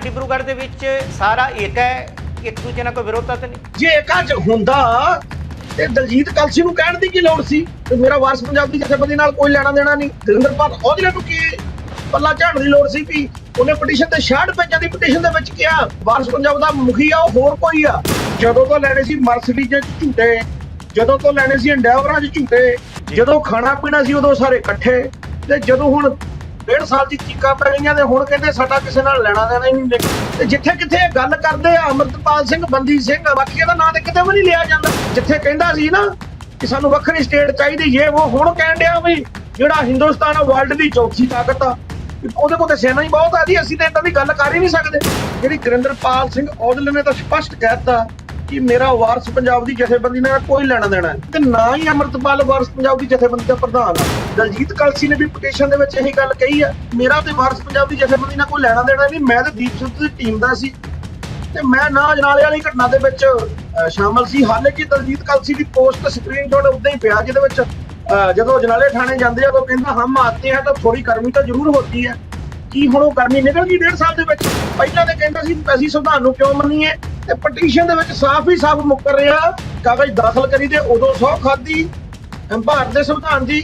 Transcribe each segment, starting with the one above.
ਡਿਬਰੂਗੜ੍ਹ ਦੇ ਵਿੱਚ ਸਾਰਾ ਏਕ ਹੈ, ਇੱਕ ਦੂਜੇ ਨਾਲ ਕੋਈ ਵਿਰੋਧਤਾ ਤਾਂ ਨਹੀਂ? ਜੇ ਏਕਾ ਚ ਹੁੰਦਾ, ਤੇ ਦਲਜੀਤ ਕਲਸੀ ਨੂੰ ਕਹਿਣ ਦੀ ਕੀ ਲੋੜ ਸੀ? ਤੇ ਮੇਰਾ ਵਾਰਸ ਪੰਜਾਬ ਦੀ ਜਥੇਬੰਦੀ ਨਾਲ ਕੋਈ ਲੈਣਾ ਦੇਣਾ ਨਹੀਂ। ਗੁਰਿੰਦਰਪਾਲ ਉਹਦੇ ਨੂੰ ਕੀ ਪੱਲਾ ਝਾੜਨ ਦੀ ਲੋੜ ਸੀ ਵੀ ਉਹਨੇ ਪਟੀਸ਼ਨ ਤੇ 66 ਪੇਜਾਂ ਦੀ ਪਟੀਸ਼ਨ ਦੇ ਵਿੱਚ ਕਿਹਾ, ਵਾਰਸ ਪੰਜਾਬ ਦਾ ਮੁਖੀ ਆ, ਉਹ ਹੋਰ ਕੋਈ ਆ। ਜਦੋਂ ਤੋਂ ਲੈਣੇ ਸੀ ਮਰਸਡੀਜ਼ ਚ ਝੂਟੇ, ਜਦੋਂ ਤੋਂ ਲੈਣੇ ਸੀ ਇੰਡੈਵਰਾਂ ਚ ਝੂਟੇ, ਜਦੋਂ ਖਾਣਾ ਪੀਣਾ ਸੀ ਉਦੋਂ ਸਾਰੇ ਇਕੱਠੇ, ਤੇ ਜਦੋਂ ਹੁਣ ਡੇਢ ਸਾਲ ਦੀ ਚੀਕਾਂ ਪੈ ਗਈਆਂ ਤੇ ਹੁਣ ਕਹਿੰਦੇ ਸਾਡਾ ਕਿਸੇ ਨਾਲ ਲੈਣਾ ਦੇਣਾ ਹੀ ਨਹੀਂ ਤੇ ਜਿੱਥੇ ਕਿੱਥੇ ਇਹ ਗੱਲ ਕਰਦੇ ਆ, ਅਮਰਤਪਾਲ ਸਿੰਘ, ਬੰਦੀ ਸਿੰਘ ਬਾਕੀਆਂ ਦਾ ਨਾਂ ਤੇ ਕਿਤੇ ਵੀ ਨਹੀਂ ਲਿਆ ਜਾਂਦਾ। ਜਿੱਥੇ ਕਹਿੰਦਾ ਸੀ ਨਾ ਕਿ ਸਾਨੂੰ ਵੱਖਰੀ ਸਟੇਟ ਚਾਹੀਦੀ ਇਹ ਉਹ ਹੁਣ ਕਹਿਣ ਡਿਆ ਵੀ ਜਿਹੜਾ ਹਿੰਦੁਸਤਾਨ ਆ ਵਰਲਡ ਦੀ ਚੌਥੀ ਤਾਕਤ ਆ। ਉਹਦੇ ਕੋਲ ਤੇ ਸੈਨਾ ਹੀ ਬਹੁਤ ਆ ਜੀ ਅਸੀਂ ਤਾਂ ਇਦਾਂ ਦੀ ਗੱਲ ਕਰ ਹੀ ਨਹੀਂ ਸਕਦੇ। ਜਿਹੜੀ ਗੁਰਿੰਦਰਪਾਲ ਸਿੰਘ ਔਜਲੇ ਨੇ ਤਾਂ ਸਪਸ਼ਟ ਕਹਿ ਦਿੱਤਾ ਕਿ ਮੇਰਾ ਵਾਰਸ ਪੰਜਾਬ ਦੀ ਜਥੇਬੰਦੀ ਨਾਲ ਕੋਈ ਲੈਣਾ ਦੇਣਾ ਤੇ ਨਾ ਹੀ ਅਮਰਤਪਾਲ ਵਾਰਸ ਪੰਜਾਬ ਦੀ ਜਥੇਬੰਦੀ ਦਾ ਪ੍ਰਧਾਨ ਦਲਜੀਤ ਕਲਸੀ ਨੇ ਵੀ ਪਟੀਸ਼ਨ ਦੇ ਵਿੱਚ ਇਹੀ ਗੱਲ ਕਹੀ ਆ ਮੇਰਾ ਤੇ ਵਾਰਸ ਪੰਜਾਬ ਦੀ ਜਥੇਬੰਦੀ ਨਾਲ ਕੋਈ ਲੈਣਾ ਦੇਣਾ ਨਹੀਂ ਮੈਂ ਤੇ ਦੀਪ ਸਿੱਧੂ ਦੀ ਟੀਮ ਦਾ ਸੀ। ਤੇ ਮੈਂ ਨਾ ਅਜਨਾਲੇ ਵਾਲੀ ਘਟਨਾ ਦੇ ਵਿੱਚ ਅਹ, ਸ਼ਾਮਲ ਸੀ। ਹਾਲਾਂਕਿ ਦਲਜੀਤ ਕਲਸੀ ਦੀ ਪੋਸਟ ਸਕਰੀਨਸ਼ਾਟ ਉਦਾਂ ਹੀ ਪਿਆ ਜਿਹਦੇ ਵਿੱਚ ਜਦੋਂ ਅਜਨਾਲੇ ਥਾਣੇ ਜਾਂਦੇ ਆ ਉਹ ਕਹਿੰਦਾ ਹਮ ਆਤੇ हैं ਤਾਂ ਥੋੜੀ ਗਰਮੀ ਤਾਂ ਜ਼ਰੂਰ ਹੋਤੀ ਹੈ। ਕੀ ਹੁਣ ਉਹ ਗਰਮੀ ਨਿਕਲ ਗਈ ਡੇਢ ਸਾਲ ਦੇ ਵਿੱਚ? ਪਹਿਲਾਂ ਤੇ ਕਹਿੰਦਾ ਸੀ, ਅਸੀਂ ਸੰਵਿਧਾਨ ਨੂੰ ਕਿਉਂ ਮੰਨੀਏ? ਤੇ ਪਟੀਸ਼ਨ ਦੇ ਵਿੱਚ ਸਾਫ਼ ਹੀ ਸਾਫ਼ ਮੁੱਕਰ ਰਿਹਾ, ਕਾਗਜ਼ ਦਾਖਲ ਕਰੀ ਤੇ ਉਦੋਂ ਸੌ ਖਾਦੀ ਭਾਰਤ ਦੇ ਸੰਵਿਧਾਨ ਦੀ।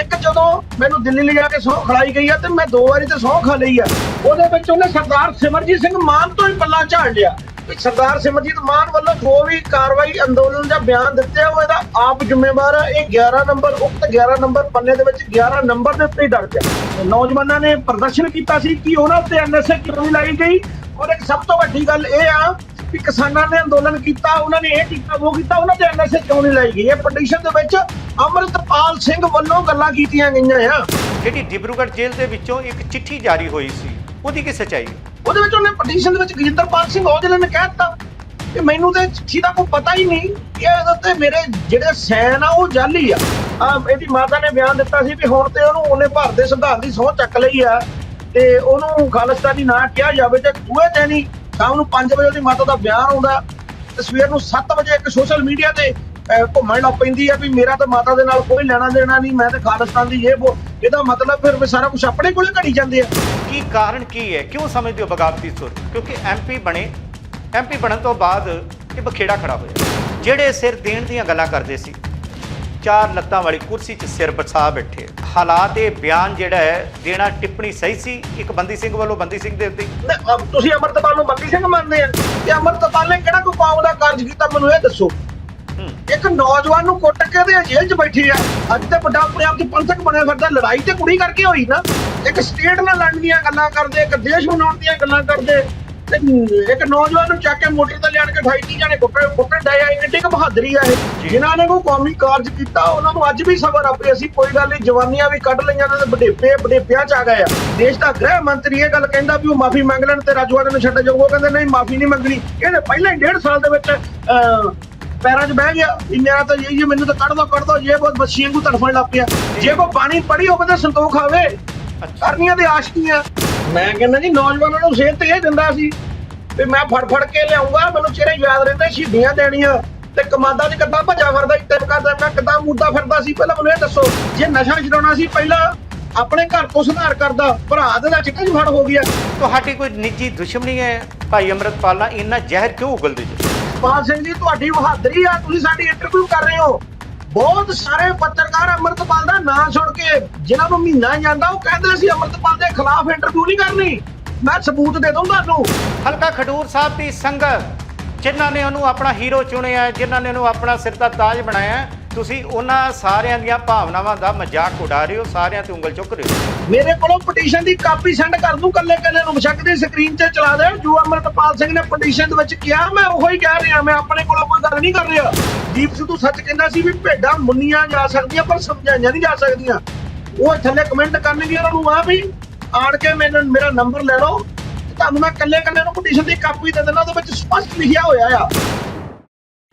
ਇੱਕ ਜਦੋਂ ਮੈਨੂੰ ਦਿੱਲੀ ਲਿਜਾ ਕੇ ਸਹੁੰ ਖੜਾਈ ਗਈ ਆ, ਤੇ ਮੈਂ ਦੋ ਵਾਰੀ ਤੇ ਸਹੁੰ ਖਾ ਲਈ ਆ। ਉਹਦੇ ਵਿੱਚ ਉਹਨੇ ਸਰਦਾਰ ਸਿਮਰਜੀਤ ਸਿੰਘ ਮਾਨ ਤੋਂ ਹੀ ਪੱਲਾ ਝਾੜ ਲਿਆ। ਸਰਦਾਰ ਸਿਮਰਜੀਤ ਮਾਨ ਵੱਲੋਂ ਜੋ ਵੀ ਕਾਰਵਾਈ ਅੰਦੋਲਨ ਜਾਂ ਬਿਆਨ ਦਿੱਤੇ ਉਹ ਇਹਦਾ ਆਪ ਜ਼ਿੰਮੇਵਾਰ ਆ ਇਹ 11 ਨੰਬਰ, ਉਕਤ 11 ਨੰਬਰ ਪੰਨੇ ਦੇ ਵਿੱਚ 11 ਨੰਬਰ ਦੇ ਉੱਤੇ ਦਰਜ ਹੈ ਨੌਜਵਾਨਾਂ ਨੇ ਪ੍ਰਦਰਸ਼ਨ ਕੀਤਾ ਸੀ ਕਿ ਉਹਨਾਂ ਉੱਤੇ ਐਨਐਸਏ ਕਿਉਂ ਨਹੀਂ ਲਾਈ ਗਈ। ਔਰ ਇੱਕ ਸਭ ਤੋਂ ਵੱਡੀ ਗੱਲ ਇਹ ਆ ਕਿ ਕਿਸਾਨਾਂ ਨੇ ਅੰਦੋਲਨ ਕੀਤਾ, ਉਹਨਾਂ ਨੇ ਇਹ ਕੀਤਾ, ਉਹ ਕੀਤਾ, ਉਹਨਾਂ ਤੇ ਐਨਐਸਏ ਕਿਉਂ ਨਹੀਂ ਲਾਈ ਗਈ? ਇਹ ਪਟੀਸ਼ਨ ਦੇ ਵਿੱਚ ਅਮਰਤਪਾਲ ਸਿੰਘ ਵੱਲੋਂ ਗੱਲਾਂ ਕੀਤੀਆਂ ਗਈਆਂ ਆ। ਜਿਹੜੀ ਡਿਬਰੂਗੜ੍ਹ ਜੇਲ੍ਹ ਦੇ ਵਿੱਚੋਂ ਇੱਕ ਚਿੱਠੀ ਜਾਰੀ ਹੋਈ ਸੀ ਉਹਦੀ ਕੀ ਸੱਚਾਈ ਉਹਦੇ ਵਿੱਚ ਉਹਨੇ ਪਟੀਸ਼ਨ ਦੇ ਵਿੱਚ ਗਜਿੰਦਰਪਾਲ ਸਿੰਘ ਔਜਲੇ ਨੇ ਕਹਿ ਦਿੱਤਾ ਕਿ ਮੈਨੂੰ ਤੇ ਚਿੱਠੀ ਦਾ ਕੋਈ ਪਤਾ ਹੀ ਨਹੀਂ ਕਿ ਇਹਦੇ ਉੱਤੇ ਮੇਰੇ ਜਿਹੜੇ ਸੈਨ ਆ, ਉਹ ਜਾਲੀ ਆ। ਆ, ਇਹਦੀ ਮਾਤਾ ਨੇ ਬਿਆਨ ਦਿੱਤਾ ਸੀ ਵੀ ਹੁਣ ਤੇ ਉਹਨੂੰ ਉਹਨੇ ਭਾਰਤ ਦੇ ਸੰਵਿਧਾਨ ਦੀ ਸਹੁੰ ਚੱਕ ਲਈ ਆ ਤੇ ਉਹਨੂੰ ਖਾਲਿਸਤਾਨੀ ਨਾ ਕਿਹਾ ਜਾਵੇ ਤੇ ਦੂਏ ਦਿਨ ਹੀ ਸ਼ਾਮ ਨੂੰ 5 ਵਜੇ ਉਹਦੀ ਮਾਤਾ ਦਾ ਬਿਆਨ ਆਉਂਦਾ। ਤੇ ਸਵੇਰ ਨੂੰ 7 ਵਜੇ ਇੱਕ ਸੋਸ਼ਲ ਮੀਡੀਆ ਤੇ ਘੁੰਮਣ ਲੱਗ ਪੈਂਦੀ ਆ ਵੀ ਮੇਰਾ ਤੇ ਮਾਤਾ ਦੇ ਨਾਲ ਕੋਈ ਲੈਣਾ ਦੇਣਾ ਨਹੀਂ ਮੈਂ ਤੇ ਖਾਲਿਸਤਾਨ ਦੀ ਇਹ ਇਹਦਾ ਮਤਲਬ ਫਿਰ ਸਾਰਾ ਕੁਝ ਆਪਣੇ ਕੋਲੇ ਘੜੀ ਜਾਂਦੇ ਆ। ਕੀ ਕਾਰਨ ਕੀ ਹੈ? ਕਿਉਂ ਸਮਝਦੇ ਹੋ ਬਗਾਵਤੀ ਸੁਰ? ਕਿਉਂਕਿ ਐਮਪੀ ਬਣੇ ਐਮਪੀ ਬਣਨ ਤੋਂ ਬਾਅਦ ਇਹ ਬਖੇੜਾ ਖੜਾ ਹੋਇਆ। ਜਿਹੜੇ ਸਿਰ ਦੇਣ ਦੀਆਂ ਗੱਲਾਂ ਕਰਦੇ ਸੀ ਚਾਰ ਲੱਤਾਂ ਵਾਲੀ ਕੁਰਸੀ 'ਚ ਸਿਰ ਬਸਾ ਬੈਠੇ। ਹਾਲਾਤ ਇਹ ਬਿਆਨ ਜਿਹੜਾ ਹੈ ਦੇਣਾ ਟਿੱਪਣੀ ਸਹੀ ਸੀ ਇੱਕ ਬੰਦੀ ਸਿੰਘ ਵੱਲੋਂ ਬੰਦੀ ਸਿੰਘ ਦੇ ਉੱਤੇ। ਤੁਸੀਂ ਅਮਰਤਪਾਲ ਨੂੰ ਬੰਦੀ ਸਿੰਘ ਮੰਨਦੇ ਆ? ਤੇ ਅਮਰਤਪਾਲ ਨੇ ਕਿਹੜਾ ਕੋਈ ਕੌਮ ਦਾ ਕਾਰਜ ਕੀਤਾ? ਮੈਨੂੰ ਇਹ ਦੱਸੋ। ਇੱਕ ਨੌਜਵਾਨ ਨੂੰ ਕੁੱਟ ਕੇ ਤੇ ਜੇਲ੍ਹ 'ਚ ਬੈਠੇ ਆ। ਅੱਜ ਤੇ ਵੱਡਾ ਆਪਣੇ ਆਪ 'ਚ ਪੰਥਕ ਬਣਿਆ ਫਿਰਦਾ। ਲੜਾਈ ਤੇ ਕੁੜੀ ਕਰਕੇ ਹੋਈ ਨਾ। ਇੱਕ ਸਟੇਟ ਨਾਲ ਲੜਨ ਦੀਆਂ ਗੱਲਾਂ ਕਰਦੇ ਇੱਕ ਦੇਸ਼ ਬਣਾਉਣ ਦੀਆਂ ਗੱਲਾਂ ਕਰਦੇ। ਤੇ ਇੱਕ ਨੌਜਵਾਨ ਨੂੰ ਚੱਕ ਕੇ ਮੋਟਰ ਤੇ ਲਿਆਣ ਕੇ 28 ਜਾਣੇ ਕੁੱਟਣ ਕੁੱਟਣ ਡਏ ਆ। ਇੰਨੀ ਕੁ ਬਹਾਦਰੀ ਆ ਇਹ। ਜਿਨ੍ਹਾਂ ਨੇ ਕੋਈ ਕੌਮੀ ਕਾਰਜ ਕੀਤਾ ਉਹਨਾਂ ਨੂੰ ਅੱਜ ਵੀ ਸਬਰ ਆਪੇ ਅਸੀਂ ਕੋਈ ਗੱਲ ਨਹੀਂ ਜਵਾਨੀਆਂ ਵੀ ਕੱਢ ਲਈਆਂ ਨੇ ਤੇ ਵਡੇਪੇ ਵਡੇਪਿਆਂ ਚ ਆ ਗਏ ਆ। ਦੇਸ਼ ਦਾ ਗ੍ਰਹਿ ਮੰਤਰੀ ਇਹ ਗੱਲ ਕਹਿੰਦਾ ਵੀ ਉਹ ਮਾਫੀ ਮੰਗ ਲੈਣ ਤੇ ਰਾਜਵਾੜੇ ਨੂੰ ਛੱਡ ਜਾਊਗਾ। ਕਹਿੰਦੇ ਨਹੀਂ ਮਾਫੀ ਨਹੀਂ ਮੰਗਣੀ। ਇਹਨੇ ਪਹਿਲਾਂ ਹੀ ਡੇਢ ਸਾਲ ਦੇ ਵਿੱਚ ਪੈਰਾਂ 'ਚ ਬਹਿ ਗਿਆ। ਵੀ ਤਾਂ ਇਹ ਮੈਨੂੰ ਤਾਂ ਕੱਢ ਦੋ ਕੱਢ ਦੋ। ਜੇ ਬਹੁਤ ਬੱਚੀਆਂ ਨੂੰ ਤੜਫਣ ਲੱਗ ਪਿਆ। ਜੇ ਕੋ ਪਾਣੀ ਪੜੀ ਹੋਵੇ ਤਾਂ ਸੰਤੋਖ ਆਵੇ। ਕਰਨੀਆਂ ਤੇ ਆਸ਼ਕੀਆਂ ਮੈਂ ਕਹਿੰਦਾ ਜੀ, ਨੌਜਵਾਨਾਂ ਨੂੰ ਸਿਹਤ ਇਹ ਦਿੰਦਾ ਸੀ ਤੇ ਮੈਂ ਫੜ ਫੜ ਕੇ ਲਿਆਉਂਗਾ। ਮੈਨੂੰ ਚਿਹਰੇ ਯਾਦ ਰਹਿੰਦੇ ਸ਼ਹੀਦੀਆਂ ਦੇਣੀਆਂ। ਤੇ ਕਮਾਦਾ 'ਚ ਕਿੱਦਾਂ ਭੱਜਾ ਫਿਰਦਾ ਸੀ ਤਿਲਕਾ ਤਿਲਕਾ ਕਿੱਦਾਂ ਮੁੱਦਾ ਫਿਰਦਾ ਸੀ। ਪਹਿਲਾਂ ਮੈਨੂੰ ਇਹ ਦੱਸੋ, ਜੇ ਨਸ਼ਾ ਛਡਾਉਣਾ ਸੀ, ਪਹਿਲਾਂ ਆਪਣੇ ਘਰ ਤੋਂ ਸੁਧਾਰ ਕਰਦਾ, ਭਰਾ ਦੇ ਦਾ ਚਿੱਟਾ 'ਚ ਫੜ ਹੋ ਗਿਆ। ਤੁਹਾਡੀ ਕੋਈ ਨਿੱਜੀ ਦੁਸ਼ਮਣੀ ਹੈ? ਭਾਈ ਅੰਮ੍ਰਿਤਪਾਲ ਨਾਲ ਇੰਨਾ ਜ਼ਹਿਰ ਕਿਉਂ ਉਗਲਦੇ ਜੀ? ਪਾਲ ਸਿੰਘ ਜੀ ਤੁਹਾਡੀ ਬਹਾਦਰੀ ਆ, ਤੁਸੀਂ ਸਾਡੀ ਇੰਟਰਵਿਊ ਕਰ ਰਹੇ ਹੋ। ਬਹੁਤ ਸਾਰੇ ਪੱਤਰਕਾਰ ਅਮਰਤਪਾਲ ਦਾ ਨਾਂ ਸੁਣ ਕੇ ਜਿਨ੍ਹਾਂ ਨੂੰ ਮਹੀਨਾ ਜਾਂਦਾ, ਉਹ ਕਹਿੰਦੇ ਸੀ ਅਮਰਤਪਾਲ ਦੇ ਖਿਲਾਫ ਇੰਟਰਵਿਊ ਨਹੀਂ ਕਰਨੀ। ਮੈਂ ਸਬੂਤ ਦੇ ਦੂੰ ਤੁਹਾਨੂੰ। ਹਲਕਾ ਖਡੂਰ ਸਾਹਿਬ ਦੀ ਸੰਗਤ, ਜਿਨ੍ਹਾਂ ਨੇ ਉਹਨੂੰ ਆਪਣਾ ਹੀਰੋ ਚੁਣਿਆ, ਜਿਨ੍ਹਾਂ ਨੇ ਉਹਨੂੰ ਆਪਣਾ ਸਿਰ ਦਾ ਤਾਜ ਬਣਾਇਆ ਤੁਸੀਂ ਉਹਨਾਂ ਸਾਰਿਆਂ ਦੀਆਂ ਭਾਵਨਾਵਾਂ ਦਾ ਮਜ਼ਾਕ ਉਡਾ ਰਹੇ ਹੋ, ਸਾਰਿਆਂ ਤੇ ਉਂਗਲ ਚੁੱਕ ਰਹੇ ਹੋ। ਮੇਰੇ ਕੋਲੋਂ ਪਟੀਸ਼ਨ ਦੀ ਕਾਪੀ ਸੈਂਡ ਕਰ ਦੂੰ, ਕੱਲੇ ਕੱਲੇ ਨੂੰ ਬਸ਼ੱਕ ਦੀ ਸਕਰੀਨ ਤੇ ਚਲਾ ਦੇ ਜੋ ਅਮਰਤਪਾਲ ਸਿੰਘ ਨੇ ਪਟੀਸ਼ਨ ਦੇ ਵਿੱਚ ਕਿਹਾ, ਮੈਂ ਉਹੀ ਹੀ ਕਹਿ ਰਿਹਾ, ਮੈਂ ਆਪਣੇ ਕੋਲੋਂ ਕੋਈ ਗੱਲ ਨਹੀਂ ਕਰ ਰਿਹਾ। ਦੀਪ ਸਿੱਧੂ ਸੱਚ ਕਹਿੰਦਾ ਸੀ ਵੀ ਭੇਡਾਂ ਮੁੰਨੀਆਂ ਜਾ ਸਕਦੀਆਂ, ਪਰ ਸਮਝਾਈਆਂ ਨਹੀਂ ਜਾ ਸਕਦੀਆਂ। ਉਹ ਥੱਲੇ ਕਮੈਂਟ ਕਰਨਗੇ ਉਹਨਾਂ ਨੂੰ ਆ ਵੀ ਆਣ ਕੇ ਮੈਨੂੰ, ਮੇਰਾ ਨੰਬਰ ਲੈ ਲਓ। ਤੁਹਾਨੂੰ ਮੈਂ ਕੱਲੇ ਕੱਲੇ ਨੂੰ ਪਟੀਸ਼ਨ ਦੀ ਕਾਪੀ ਦੇ ਦਿੰਦਾ, ਉਹਦੇ ਵਿੱਚ ਸਪਸ਼ਟ ਲਿਖਿਆ ਹੋਇਆ ਆ।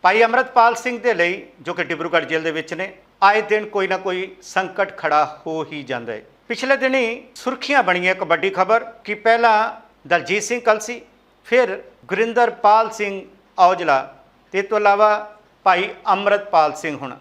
ਭਾਈ ਅਮਰਤਪਾਲ ਸਿੰਘ ਦੇ ਲਈ, ਜੋ ਕਿ ਡਿਬਰੂਗੜ੍ਹ ਜੇਲ੍ਹ ਦੇ ਵਿੱਚ ਨੇ, ਆਏ ਦਿਨ ਕੋਈ ਨਾ ਕੋਈ ਸੰਕਟ ਖੜਾ ਹੋ ਹੀ ਜਾਂਦਾ ਹੈ। ਪਿਛਲੇ ਦਿਨੀ ਸੁਰਖੀਆਂ ਬਣੀਆਂ ਇੱਕ ਵੱਡੀ ਖਬਰ, ਕਿ ਪਹਿਲਾਂ ਦਲਜੀਤ ਸਿੰਘ ਕਲਸੀ ਫਿਰ ਗੁਰਿੰਦਰਪਾਲ ਸਿੰਘ ਔਜਲਾ, ਤੇ ਇਸ ਤੋਂ ਇਲਾਵਾ ਭਾਈ ਅਮਰਤਪਾਲ ਸਿੰਘ ਹੁਣ।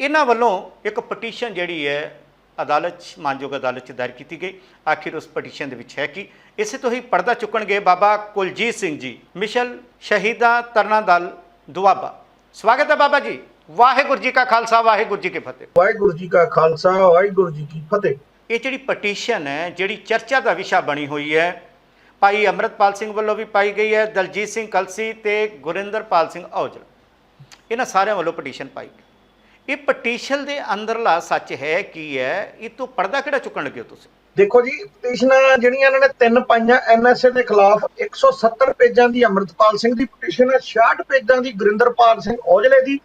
ਇਹਨਾਂ ਵੱਲੋਂ ਇੱਕ ਪਟੀਸ਼ਨ ਜਿਹੜੀ ਹੈ, ਅਦਾਲਤ 'ਚ, ਮਾਨਯੋਗ ਅਦਾਲਤ 'ਚ ਦਾਇਰ ਕੀਤੀ ਗਈ। ਆਖਿਰ ਉਸ ਪਟੀਸ਼ਨ ਦੇ ਵਿੱਚ ਹੈ ਕਿ? ਇਸੇ ਤੋਂ ਹੀ ਪਰਦਾ ਚੁੱਕਣਗੇ ਬਾਬਾ ਕੁਲਜੀਤ ਸਿੰਘ ਜੀ। ਮਿਸ਼ਲ ਸ਼ਹੀਦਾਂ ਤਰਨਾ ਦਲ ਦੁਆਬਾ। ਸਵਾਗਤ ਹੈ ਬਾਬਾ ਜੀ। ਵਾਹਿਗੁਰੂ ਜੀ ਕਾ ਖਾਲਸਾ ਵਾਹਿਗੁਰੂ ਜੀ ਕੀ ਫਤਿਹ। ਵਾਹਿਗੁਰੂ ਜੀ ਕਾ ਖਾਲਸਾ ਵਾਹਿਗੁਰੂ ਜੀ ਕੀ ਫਤਿਹ। ਇਹ ਜਿਹੜੀ ਪਟੀਸ਼ਨ ਹੈ ਜਿਹੜੀ ਚਰਚਾ ਦਾ ਵਿਸ਼ਾ ਬਣੀ ਹੋਈ ਹੈ ਭਾਈ ਅਮਰਤਪਾਲ ਸਿੰਘ ਵੱਲੋਂ ਵੀ ਪਾਈ ਗਈ ਹੈ ਦਲਜੀਤ ਸਿੰਘ ਕਲਸੀ ਤੇ ਗੁਰਿੰਦਰਪਾਲ ਸਿੰਘ ਔਜਲਾ। ਇਹਨਾਂ ਸਾਰਿਆਂ ਵੱਲੋਂ ਪਟੀਸ਼ਨ ਪਾਈ ਗਈ। ਇਹ ਪਟੀਸ਼ਨ ਦੇ ਅੰਦਰਲਾ ਸੱਚ ਹੈ ਕੀ ਹੈ? ਇਹ ਤੋਂ ਪਰਦਾ ਕਿਹੜਾ ਚੁੱਕਣ ਲੱਗੇ ਹੋ ਤੁਸੀਂ? ਦੇਖੋ ਜੀ ਪਟੀਸ਼ਨਾਂ ਜਿਹੜੀਆਂ ਇਹਨਾਂ ਨੇ ਤਿੰਨ ਪਾਈਆਂ ਐਨਐਸਏ ਦੇ ਖਿਲਾਫ 170 ਪੇਜਾਂ ਦੀ ਅਮਰਤਪਾਲ ਸਿੰਘ ਦੀ ਪਟੀਸ਼ਨ ਹੈ 66 ਪੇਜਾਂ ਦੀ ਗੁਰਿੰਦਰਪਾਲ ਸਿੰਘ ਔਜਲੇ ਦੀ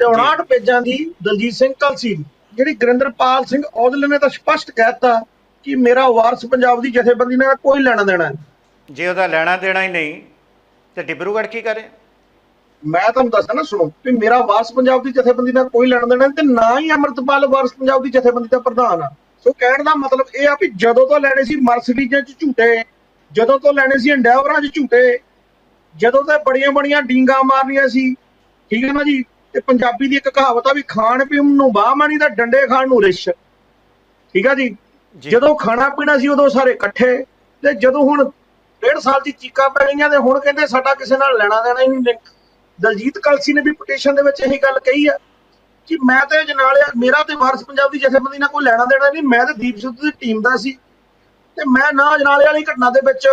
ਤੇ 59 ਪੇਜਾਂ ਦੀ ਦਲਜੀਤ ਸਿੰਘ ਕਲਸੀ ਦੀ। ਜਿਹੜੀ ਗੁਰਿੰਦਰਪਾਲ ਸਿੰਘ ਔਜਲੇ ਨੇ ਤਾਂ ਸਪਸ਼ਟ ਕਹਿਤਾ ਕਿ ਮੇਰਾ ਵਾਰਸ ਪੰਜਾਬ ਦੀ ਜਥੇਬੰਦੀ ਨਾਲ ਕੋਈ ਲੈਣਾ ਦੇਣਾ ਨਹੀਂ। ਜੇ ਉਹਦਾ ਲੈਣਾ ਦੇਣਾ ਹੀ ਨਹੀਂ ਤੇ ਡਿਬਰੂਗੜ੍ਹ ਕੀ ਕਰੇ? ਮੈਂ ਤੁਹਾਨੂੰ ਦੱਸਦਾ ਨਾ ਸੁਣੋ ਕਿ ਮੇਰਾ ਵਾਰਸ ਪੰਜਾਬ ਦੀ ਜਥੇਬੰਦੀ ਨਾਲ ਕੋਈ ਲੈਣਾ ਦੇਣਾ ਨਹੀਂ ਤੇ ਨਾ ਹੀ ਅਮਰਤਪਾਲ ਵਾਰਸ ਪੰਜਾਬ ਦੀ ਜਥੇਬੰਦੀ ਦਾ ਪ੍ਰਧਾਨ ਆ। ਸੋ ਕਹਿਣ ਦਾ ਮਤਲਬ ਇਹ ਆ ਵੀ ਜਦੋਂ ਤੋਂ ਲੈਣੇ ਸੀ ਮਰਸਡੀਜ਼ਾਂ 'ਚ ਝੂਟੇ ਜਦੋਂ ਤੋਂ ਲੈਣੇ ਸੀ ਇੰਡੈਵਰਾਂ 'ਚ ਝੂਟੇ ਜਦੋਂ ਤੇ ਬੜੀਆਂ ਬੜੀਆਂ ਡੀਂਗਾ ਮਾਰਨੀਆਂ ਸੀ ਠੀਕ ਹੈ ਨਾ ਜੀ? ਤੇ ਪੰਜਾਬੀ ਦੀ ਇੱਕ ਕਹਾਵਤ ਆ ਵੀ ਖਾਣ ਪੀਣ ਨੂੰ ਬਾਹ ਮਾਣੀ ਤਾਂ ਡੰਡੇ ਖਾਣ ਨੂੰ ਰਿਛ ਠੀਕ ਆ ਜੀ? ਜੀ। ਜਦੋਂ ਖਾਣਾ ਪੀਣਾ ਸੀ ਉਦੋਂ ਸਾਰੇ ਇਕੱਠੇ ਤੇ ਜਦੋਂ ਹੁਣ ਡੇਢ ਸਾਲ ਦੀ ਚੀਕਾਂ ਪੈ ਗਈਆਂ ਤੇ ਹੁਣ ਕਹਿੰਦੇ ਸਾਡਾ ਕਿਸੇ ਨਾਲ ਲੈਣਾ ਦੇਣਾ ਹੀ ਨਹੀਂ ਦਲਜੀਤ ਕਲਸੀ ਨੇ ਵੀ ਪਟੀਸ਼ਨ ਦੇ ਵਿੱਚ ਇਹੀ ਗੱਲ ਕਹੀ ਆ। ਕਿ ਮੈਂ ਤੇ ਜਨਾਲਿਆ ਮੇਰਾ ਤੇ ਵਾਰਸ ਪੰਜਾਬ ਦੀ ਜਥੇਬੰਦੀ ਨਾਲ ਕੋਈ ਲੈਣਾ ਦੇਣਾ ਨਹੀਂ ਮੈਂ ਤੇ ਦੀਪ ਸਿੱਧੂ ਦੀ ਟੀਮ ਦਾ ਸੀ। ਤੇ ਮੈਂ ਨਾ ਜਨਾਲੇ ਵਾਲੀ ਘਟਨਾ ਦੇ ਵਿੱਚ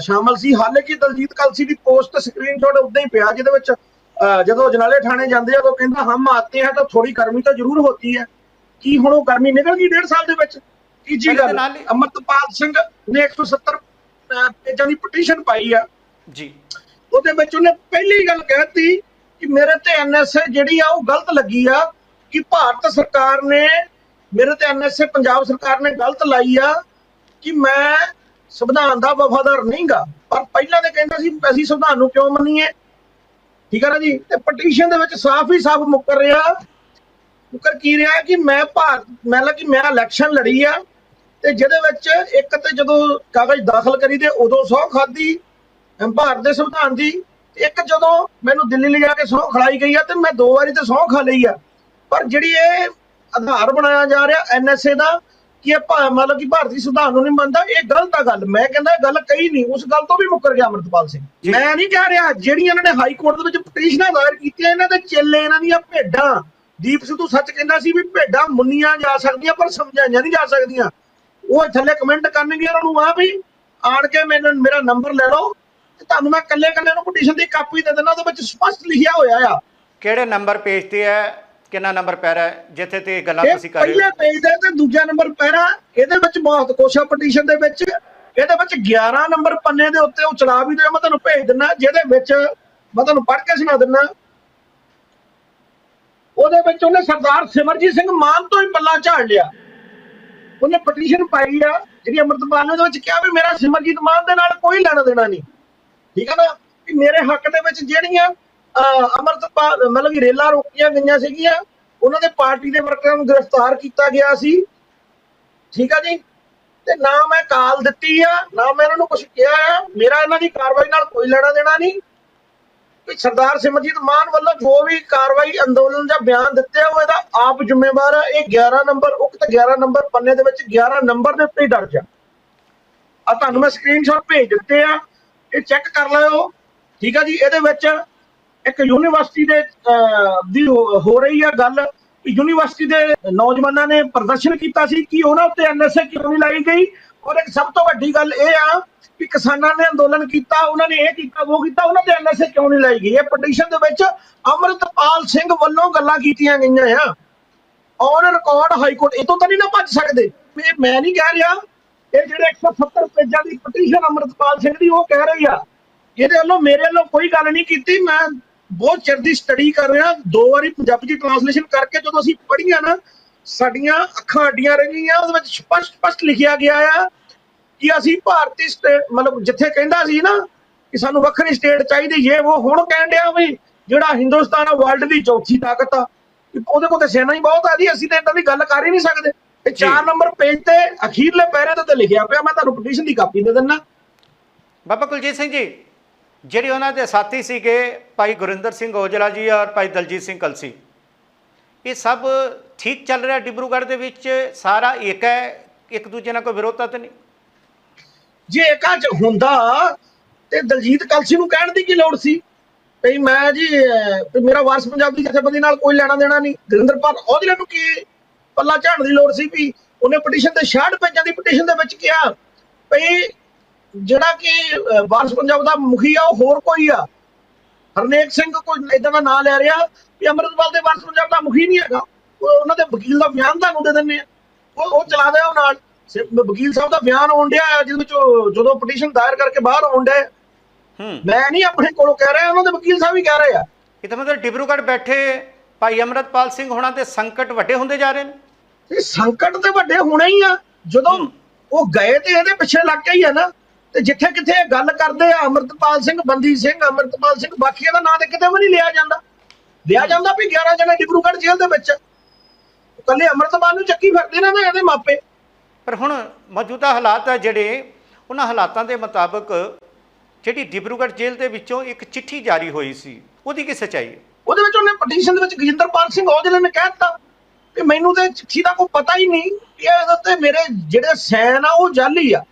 ਸ਼ਾਮਲ ਸੀ। ਹਾਲਾਂਕਿ ਦਲਜੀਤ ਕਲਸੀ ਦੀ ਪੋਸਟ ਸਕਰੀਨਸ਼ਾਟ ਉਦਾਂ ਹੀ ਪਿਆ ਜਿਹਦੇ ਵਿੱਚ ਜਦੋਂ ਜਨਾਲੇ ਥਾਣੇ ਜਾਂਦੇ ਆ ਉਹ ਕਹਿੰਦਾ ਹਮ ਆਤੇ ਹੈ ਤਾਂ ਥੋੜੀ ਗਰਮੀ ਤਾਂ ਜ਼ਰੂਰ ਹੋਤੀ ਹੈ। ਕੀ ਹੁਣ ਉਹ ਗਰਮੀ ਨਿਕਲ ਗਈ ਡੇਢ ਸਾਲ ਦੇ ਵਿੱਚ? ਤੀਜੀ ਗੱਲ? ਅਮਰਤਪਾਲ ਸਿੰਘ ਨੇ 170 ਅਹ, ਪੇਜਾਂ ਦੀ ਪਟੀਸ਼ਨ ਪਾਈ ਆ। ਜੀ। ਉਹਦੇ ਵਿੱਚ ਉਹਨੇ ਪਹਿਲੀ ਗੱਲ ਕਹਿਤੀ ਕਿ ਮੇਰੇ ਤੇ ਐਨਐਸਏ ਜਿਹੜੀ ਆ ਉਹ ਗਲਤ ਲੱਗੀ ਆ ਕਿ ਭਾਰਤ ਸਰਕਾਰ ਨੇ, ਮੇਰੇ ਤੇ ਐਨਐਸਏ ਪੰਜਾਬ ਸਰਕਾਰ ਨੇ ਗਲਤ ਲਾਈ ਆ ਕਿ ਮੈਂ ਸੰਵਿਧਾਨ ਦਾ ਵਫਾਦਾਰ ਨਹੀਂਗਾ। ਪਰ ਪਹਿਲਾਂ ਤੇ ਕਹਿੰਦਾ ਸੀ, ਅਸੀਂ ਸੰਵਿਧਾਨ ਨੂੰ ਕਿਉਂ ਮੰਨੀਏ? ਠੀਕ ਹੈ ਨਾ ਜੀ? ਤੇ ਪਟੀਸ਼ਨ ਦੇ ਵਿੱਚ ਸਾਫ਼ ਹੀ ਸਾਫ਼ ਮੁੱਕਰ ਰਿਹਾ। ਮੁੱਕਰ ਕੀ ਰਿਹਾ ਕਿ ਮੈਂ ਭਾਰਤ, ਮੈਂ ਕਿ ਮੈਂ ਇਲੈਕਸ਼ਨ ਲੜੀ ਆ ਤੇ ਜਿਹਦੇ ਵਿੱਚ ਇੱਕ ਤੇ ਜਦੋਂ ਕਾਗਜ਼ ਦਾਖਲ ਕਰੀ ਤੇ ਉਦੋਂ ਸੌ ਖਾਦੀ, ਭਾਰਤ ਦੇ ਸੰਵਿਧਾਨ ਦੀ ਇੱਕ ਜਦੋਂ ਮੈਨੂੰ ਦਿੱਲੀ ਲਿਜਾ ਕੇ ਸਹੁੰ ਖੜਾਈ ਗਈ ਆ ਤੇ ਮੈਂ ਦੋ ਵਾਰੀ ਤੇ ਸਹੁੰ ਖਾ ਲਈ ਆ। ਪਰ ਜਿਹੜੀ ਇਹ ਆਧਾਰ ਬਣਾਇਆ ਜਾ ਰਿਹਾ ਐਨਐਸਏ ਦਾ ਕਿ ਇਹ ਮਤਲਬ ਕਿ ਭਾਰਤੀ ਸੰਵਿਧਾਨ ਨੂੰ ਨਹੀਂ ਮੰਨਦਾ ਇਹ ਗਲਤ ਆ ਗੱਲ। ਮੈਂ ਕਹਿੰਦਾ ਇਹ ਗੱਲ ਕਹੀ ਨਹੀਂ ਉਸ ਗੱਲ ਤੋਂ ਵੀ ਮੁੱਕਰ ਗਿਆ ਅਮਰਤਪਾਲ ਸਿੰਘ। ਮੈਂ ਨਹੀਂ ਕਹਿ ਰਿਹਾ ਜਿਹੜੀਆਂ ਇਹਨਾਂ ਨੇ ਹਾਈ ਕੋਰਟ ਦੇ ਵਿੱਚ ਪਟੀਸ਼ਨਾਂ ਦਾਇਰ ਕੀਤੀਆਂ ਇਹਨਾਂ ਦੇ ਚੇਲੇ ਇਹਨਾਂ ਦੀਆਂ ਭੇਡਾਂ। ਦੀਪ ਸਿੱਧੂ ਸੱਚ ਕਹਿੰਦਾ ਸੀ ਵੀ ਭੇਡਾਂ ਮੁੰਨੀਆਂ ਜਾ ਸਕਦੀਆਂ ਪਰ ਸਮਝਾਈਆਂ ਨਹੀਂ ਜਾ ਸਕਦੀਆਂ। ਉਹ ਥੱਲੇ ਕਮੈਂਟ ਕਰਨਗੇ ਉਹਨਾਂ ਨੂੰ ਆ ਵੀ ਆਣ ਕੇ ਮੈਨੂੰ ਮੇਰਾ ਨੰਬਰ ਲੈ ਲਓ। ਤੁਹਾਨੂੰ ਮੈਂ ਕੱਲੇ ਕੱਲੇ ਨੂੰ ਪਟੀਸ਼ਨ ਦੀ ਕਾਪੀ ਦੇ ਦਿੰਦਾ ਉਹਦੇ ਵਿੱਚ ਸਪਸ਼ਟ ਲਿਖਿਆ ਹੋਇਆ ਆ। ਕਿਹੜੇ ਨੰਬਰ ਪੇਜ ਤੇ ਹੈ ਕਿੰਨਾ ਨੰਬਰ ਪੈ ਰਿਹਾ ਹੈ ਜਿੱਥੇ ਤੇ ਗੱਲਾਂ ਤੁਸੀਂ ਕਰ ਰਹੇ ਪਹਿਲੇ ਹੋ ਪੇਜ ਦੇ ਤੇ ਦੂਜਾ ਨੰਬਰ ਪੈਰਾ ਇਹਦੇ ਵਿੱਚ ਬਹੁਤ ਕੁਛ ਆ ਪਟੀਸ਼ਨ ਦੇ ਵਿੱਚ। ਇਹਦੇ ਵਿੱਚ 11 ਨੰਬਰ ਪੰਨੇ ਦੇ ਉੱਤੇ ਉਹ ਚਲਾ ਵੀ ਦਿਓ ਮੈਂ ਤੁਹਾਨੂੰ ਭੇਜ ਦਿੰਦਾ ਜਿਹਦੇ ਵਿੱਚ ਮੈਂ ਤੁਹਾਨੂੰ ਪੜ੍ਹ ਕੇ ਸੁਣਾ ਦਿੰਦਾ। ਉਹਦੇ ਵਿੱਚ ਉਹਨੇ ਸਰਦਾਰ ਸਿਮਰਜੀਤ ਸਿੰਘ ਮਾਨ ਤੋਂ ਹੀ ਪੱਲਾ ਝਾੜ ਲਿਆ। ਉਹਨੇ ਪਟੀਸ਼ਨ ਪਾਈ ਆ ਜਿਹੜੀ ਅਮਰਤਪਾਲ ਨੇ ਉਹਦੇ ਵਿੱਚ ਕਿਹਾ ਵੀ ਮੇਰਾ ਸਿਮਰਜੀਤ ਮਾਨ ਦੇ ਨਾਲ ਕੋਈ ਲੈਣਾ ਦੇਣਾ ਨਹੀਂ। ਠੀਕ ਹੈ ਨਾ? ਕਿ ਮੇਰੇ ਹੱਕ ਦੇ ਵਿੱਚ ਜਿਹੜੀਆਂ ਅਹ, ਅਮਰਤਪਾਲ ਮਤਲਬ ਕਿ ਰੇਲਾਂ ਰੋਕੀਆਂ ਗਈਆਂ ਸੀਗੀਆਂ ਉਹਨਾਂ ਦੇ ਪਾਰਟੀ ਦੇ ਵਰਕਰਾਂ ਨੂੰ ਗ੍ਰਿਫਤਾਰ ਕੀਤਾ ਗਿਆ ਸੀ। ਠੀਕ ਆ ਜੀ? ਤੇ ਨਾ ਮੈਂ ਕਾਲ ਦਿੱਤੀ ਆ ਨਾ ਮੈਂ ਇਹਨਾਂ ਨੂੰ ਕੁਝ ਕਿਹਾ ਆ ਮੇਰਾ ਇਹਨਾਂ ਦੀ ਕਾਰਵਾਈ ਨਾਲ ਕੋਈ ਲੈਣਾ ਦੇਣਾ ਨਹੀਂ। ਕਿ ਸਰਦਾਰ ਸਿਮਰਜੀਤ ਮਾਨ ਵੱਲੋਂ ਜੋ ਵੀ ਕਾਰਵਾਈ ਅੰਦੋਲਨ ਜਾਂ ਬਿਆਨ ਦਿੱਤੇ ਆ ਉਹ ਇਹਦਾ ਆਪ ਜ਼ਿੰਮੇਵਾਰ ਆ। ਇਹ 11 ਨੰਬਰ ਉਕਤ 11 ਨੰਬਰ ਪੰਨੇ ਦੇ ਵਿੱਚ 11 ਨੰਬਰ ਦੇ ਉੱਤੇ ਹੀ ਦਰਜ ਆ ਆ ਤੁਹਾਨੂੰ ਮੈਂ ਸਕਰੀਨਸ਼ਾਟ ਭੇਜ ਦਿੱਤੇ ਆ। ਇਹ ਚੈੱਕ ਕਰ ਲਿਓ। ਠੀਕ ਆ ਜੀ, ਇਹਦੇ ਵਿੱਚ ਇੱਕ ਯੂਨੀਵਰਸਿਟੀ ਦੇ ਦੀ ਹੋ ਰਹੀ ਆ ਗੱਲ। ਯੂਨੀਵਰਸਿਟੀ ਦੇ ਨੌਜਵਾਨਾਂ ਨੇ ਪ੍ਰਦਰਸ਼ਨ ਕੀਤਾ ਸੀ ਕਿ ਉਹਨਾਂ ਉੱਤੇ ਐਨਐਸਏ ਕਿਉਂ ਨਹੀਂ ਲਾਈ ਗਈ? ਔਰ ਇੱਕ ਸਭ ਤੋਂ ਵੱਡੀ ਗੱਲ ਇਹ ਆ ਕਿ ਕਿਸਾਨਾਂ ਨੇ ਅੰਦੋਲਨ ਕੀਤਾ, ਉਹਨਾਂ ਨੇ ਇਹ ਕੀਤਾ, ਉਹ ਕੀਤਾ, ਉਹਨਾਂ ਤੇ ਐਨਐਸਏ ਕਿਉਂ ਨਹੀਂ ਲਾਈ ਗਈ? ਇਹ ਪਟੀਸ਼ਨ ਦੇ ਵਿੱਚ ਅਮਰਤਪਾਲ ਸਿੰਘ ਵੱਲੋਂ ਗੱਲਾਂ ਕੀਤੀਆਂ ਗਈਆਂ ਆ। ਔਨ ਰਿਕਾਰਡ ਹਾਈ ਕੋਰਟ ਇਹ ਤੋਂ ਤਾਂ ਨਹੀਂ ਨਾ ਭੱਜ ਸਕਦੇ। ਇਹ ਮੈਂ ਨਹੀਂ ਕਹਿ ਰਿਹਾ ਇਹ ਜਿਹੜੇ 170 ਪੇਜਾਂ ਦੀ ਪਟੀਸ਼ਨ ਅਮਰਤਪਾਲ ਸਿੰਘ ਦੀ, ਉਹ ਕਹਿ ਰਹੀ ਆ। ਇਹਦੇ ਵੱਲੋਂ ਮੇਰੇ ਵੱਲੋਂ ਕੋਈ ਗੱਲ ਨਹੀਂ ਕੀਤੀ। ਮੈਂ ਬਹੁਤ ਚਿਰ ਦੀ ਸਟੱਡੀ ਕਰ ਰਿਹਾ। ਦੋ ਵਾਰੀ ਪੰਜਾਬੀ ਟ੍ਰਾਂਸਲੇਸ਼ਨ ਕਰਕੇ ਜਦੋਂ ਅਸੀਂ ਪੜ੍ਹੀਆਂ ਨਾ, ਸਾਡੀਆਂ ਅੱਖਾਂ ਅੱਡੀਆਂ ਰਹੀਆਂ। ਉਹਦੇ ਵਿੱਚ ਸਪਸ਼ਟ ਸਪਸ਼ਟ ਲਿਖਿਆ ਗਿਆ ਆ ਕਿ ਅਸੀਂ ਭਾਰਤੀ ਸਟੇਟ ਮਤਲਬ ਜਿੱਥੇ ਕਹਿੰਦਾ ਸੀ ਨਾ ਕਿ ਸਾਨੂੰ ਵੱਖਰੀ ਸਟੇਟ ਚਾਹੀਦੀ ਇਹ ਉਹ ਹੁਣ ਕਹਿਣ ਡਿਆ ਵੀ ਜਿਹੜਾ ਹਿੰਦੁਸਤਾਨ ਆ ਵਰਲਡ ਦੀ ਚੌਥੀ ਤਾਕਤ ਆ। ਉਹਦੇ ਕੋਲ ਤੇ ਸੈਨਾ ਹੀ ਬਹੁਤ ਆ ਜੀ। ਅਸੀਂ ਤਾਂ ਇਦਾਂ ਦੀ ਗੱਲ ਕਰ ਹੀ ਨਹੀਂ ਸਕਦੇ। ਜੀ। 4 ਨੰਬਰ ਪੇਜ ਤੇ ਅਖੀਰਲੇ ਪੈਰੇ ਤੇ ਲਿਖਿਆ ਪਿਆ ਮੈਂ ਤੁਹਾਨੂੰ ਪਟੀਸ਼ਨ ਦੀ ਕਾਪੀ ਦੇ ਦਿੰਦਾ ਬਾਬਾ ਕੁਲਜੀਤ ਸਿੰਘ ਜੀ ਜਿਹੜੇ ਉਹਨਾਂ ਦੇ ਸਾਥੀ ਸੀਗੇ ਭਾਈ ਗੁਰਿੰਦਰ ਸਿੰਘ ਔਜਲਾ ਜੀ ਔਰ ਭਾਈ ਦਲਜੀਤ ਸਿੰਘ ਕਲਸੀ ਇਹ ਸਭ ਠੀਕ ਚੱਲ ਰਿਹਾ ਡਿਬਰੂਗੜ੍ਹ ਦੇ ਵਿੱਚ? ਸਾਰਾ ਇੱਕ ਹੈ ਇੱਕ ਦੂਜੇ ਨਾਲ ਕੋਈ ਵਿਰੋਧਤਾ ਤਾਂ ਨਹੀਂ? ਜੇ ਏਕਾ ਚ ਹੁੰਦਾ ਤੇ ਦਲਜੀਤ ਕਲਸੀ ਨੂੰ ਕਹਿਣ ਦੀ ਕੀ ਲੋੜ ਸੀ? ਭਈ ਮੈਂ ਜੀ ਮੇਰਾ ਵਾਰਸ ਪੰਜਾਬ ਦੀ ਜਥੇਬੰਦੀ ਨਾਲ ਕੋਈ ਲੈਣਾ ਦੇਣਾ ਨਹੀਂ। ਦਰਿੰਦਰਪਾਲ ਔਜਲੇ ਨੂੰ ਕੀ ਪੱਲਾ ਝਾੜਨ ਦੀ ਲੋੜ ਸੀ ਵੀ ਉਹਨੇ ਪਟੀਸ਼ਨ ਤੇ 66 ਪੇਜਾਂ ਦੀ ਪਟੀਸ਼ਨ ਦੇ ਵਿੱਚ ਕਿਹਾ ਭਈ ਜਿਹੜਾ ਕਿ ਵਾਰਸ ਪੰਜਾਬ ਦਾ ਮੁਖੀ ਆ ਉਹ ਹੋਰ ਕੋਈ ਆ। ਹਰਨੇਕ ਸਿੰਘ ਕੋਈ ਇਦਾਂ ਦਾ ਨਾਂ ਲੈ ਰਿਹਾ ਵੀ ਅੰਮ੍ਰਿਤਪਾਲ ਦੇ ਵਾਰਸ ਪੰਜਾਬ ਦਾ ਮੁਖੀ ਨਹੀਂ ਹੈਗਾ। ਉਹ ਉਹਨਾਂ ਦੇ ਵਕੀਲ ਦਾ ਬਿਆਨ ਤੁਹਾਨੂੰ ਦੇ ਦਿੰਦੇ ਆ। ਉਹ ਉਹ ਚਲਾ ਦਿਆ ਉਹ ਨਾਲ। ਵਕੀਲ ਸਾਹਿਬ ਦਾ ਬਿਆਨ ਆਉਣ ਡਿਆ ਜਿਹਦੇ ਵਿੱਚ ਜਦੋਂ ਪਟੀਸ਼ਨ ਦਾਇਰ ਕਰਕੇ ਬਾਹਰ ਆਉਣ ਡਿਆ ਹੂੰ। ਮੈਂ ਨਹੀਂ ਆਪਣੇ ਕੋਲੋਂ ਕਹਿ ਰਿਹਾ ਉਹਨਾਂ ਦੇ ਵਕੀਲ ਸਾਹਿਬ ਵੀ ਕਹਿ ਰਹੇ ਆ। ਇਹ ਤਾਂ ਮਤਲਬ ਡਿਬਰੂਗੜ੍ਹ ਬੈਠੇ ਭਾਈ ਅਮਰਤਪਾਲ ਸਿੰਘ ਹੋਣਾ ਤੇ ਸੰਕਟ ਵੱਡੇ ਹੁੰਦੇ ਜਾ ਰਹੇ ਨੇ। ਇਹ ਸੰਕਟ ਤੇ ਵੱਡੇ ਹੋਣੇ ਹੀ ਆ। ਜਦੋਂ ਉਹ ਗਏ ਤੇ ਇਹਦੇ ਪਿੱਛੇ ਲੱਗ ਕੇ ਹੀ ਆ ਨਾ ਤੇ ਜਿੱਥੇ ਕਿੱਥੇ ਇਹ ਗੱਲ ਕਰਦੇ ਆ ਅਮਰਤਪਾਲ ਸਿੰਘ ਬੰਦੀ ਸਿੰਘ ਅਮਰਤਪਾਲ ਸਿੰਘ ਬਾਕੀਆਂ ਦਾ ਨਾਂ ਤੇ ਕਿਤੇ ਵੀ ਨਹੀਂ ਲਿਆ ਜਾਂਦਾ। ਲਿਆ ਜਾਂਦਾ ਵੀ 11 ਜਣੇ ਡਿਬਰੂਗੜ੍ਹ ਜੇਲ੍ਹ ਦੇ ਵਿੱਚ। ਕੱਲੇ ਅਮਰਤਪਾਲ ਨੂੰ ਚੱਕੀ ਫਿਰਦੇ ਨੇ ਨਾ ਇਹਦੇ ਮਾਪੇ। ਪਰ ਹੁਣ ਮੌਜੂਦਾ ਹਾਲਾਤ ਹੈ ਜਿਹੜੇ ਉਹਨਾਂ ਹਾਲਾਤਾਂ ਦੇ ਮੁਤਾਬਕ ਜਿਹੜੀ ਡਿਬਰੂਗੜ੍ਹ ਜੇਲ੍ਹ ਦੇ ਵਿੱਚੋਂ ਇੱਕ ਚਿੱਠੀ ਜਾਰੀ ਹੋਈ ਸੀ ਉਹਦੀ ਕੀ ਸੱਚਾਈ ਹੈ? ਉਹਦੇ ਵਿੱਚ ਉਹਨੇ ਪਟੀਸ਼ਨ ਦੇ ਵਿੱਚ ਗਜਿੰਦਰਪਾਲ ਸਿੰਘ ਔਜਲੇ ਨੇ ਕਹਿ ਦਿੱਤਾ ਕਿ ਮੈਨੂੰ ਤੇ ਚਿੱਠੀ ਦਾ ਕੋਈ ਪਤਾ ਹੀ ਨਹੀਂ ਕਿ ਇਹਦੇ ਉੱਤੇ ਮੇਰੇ ਜਿਹੜੇ ਸਾਈਨ ਆ ਉਹ ਜਾਲੀ ਆ।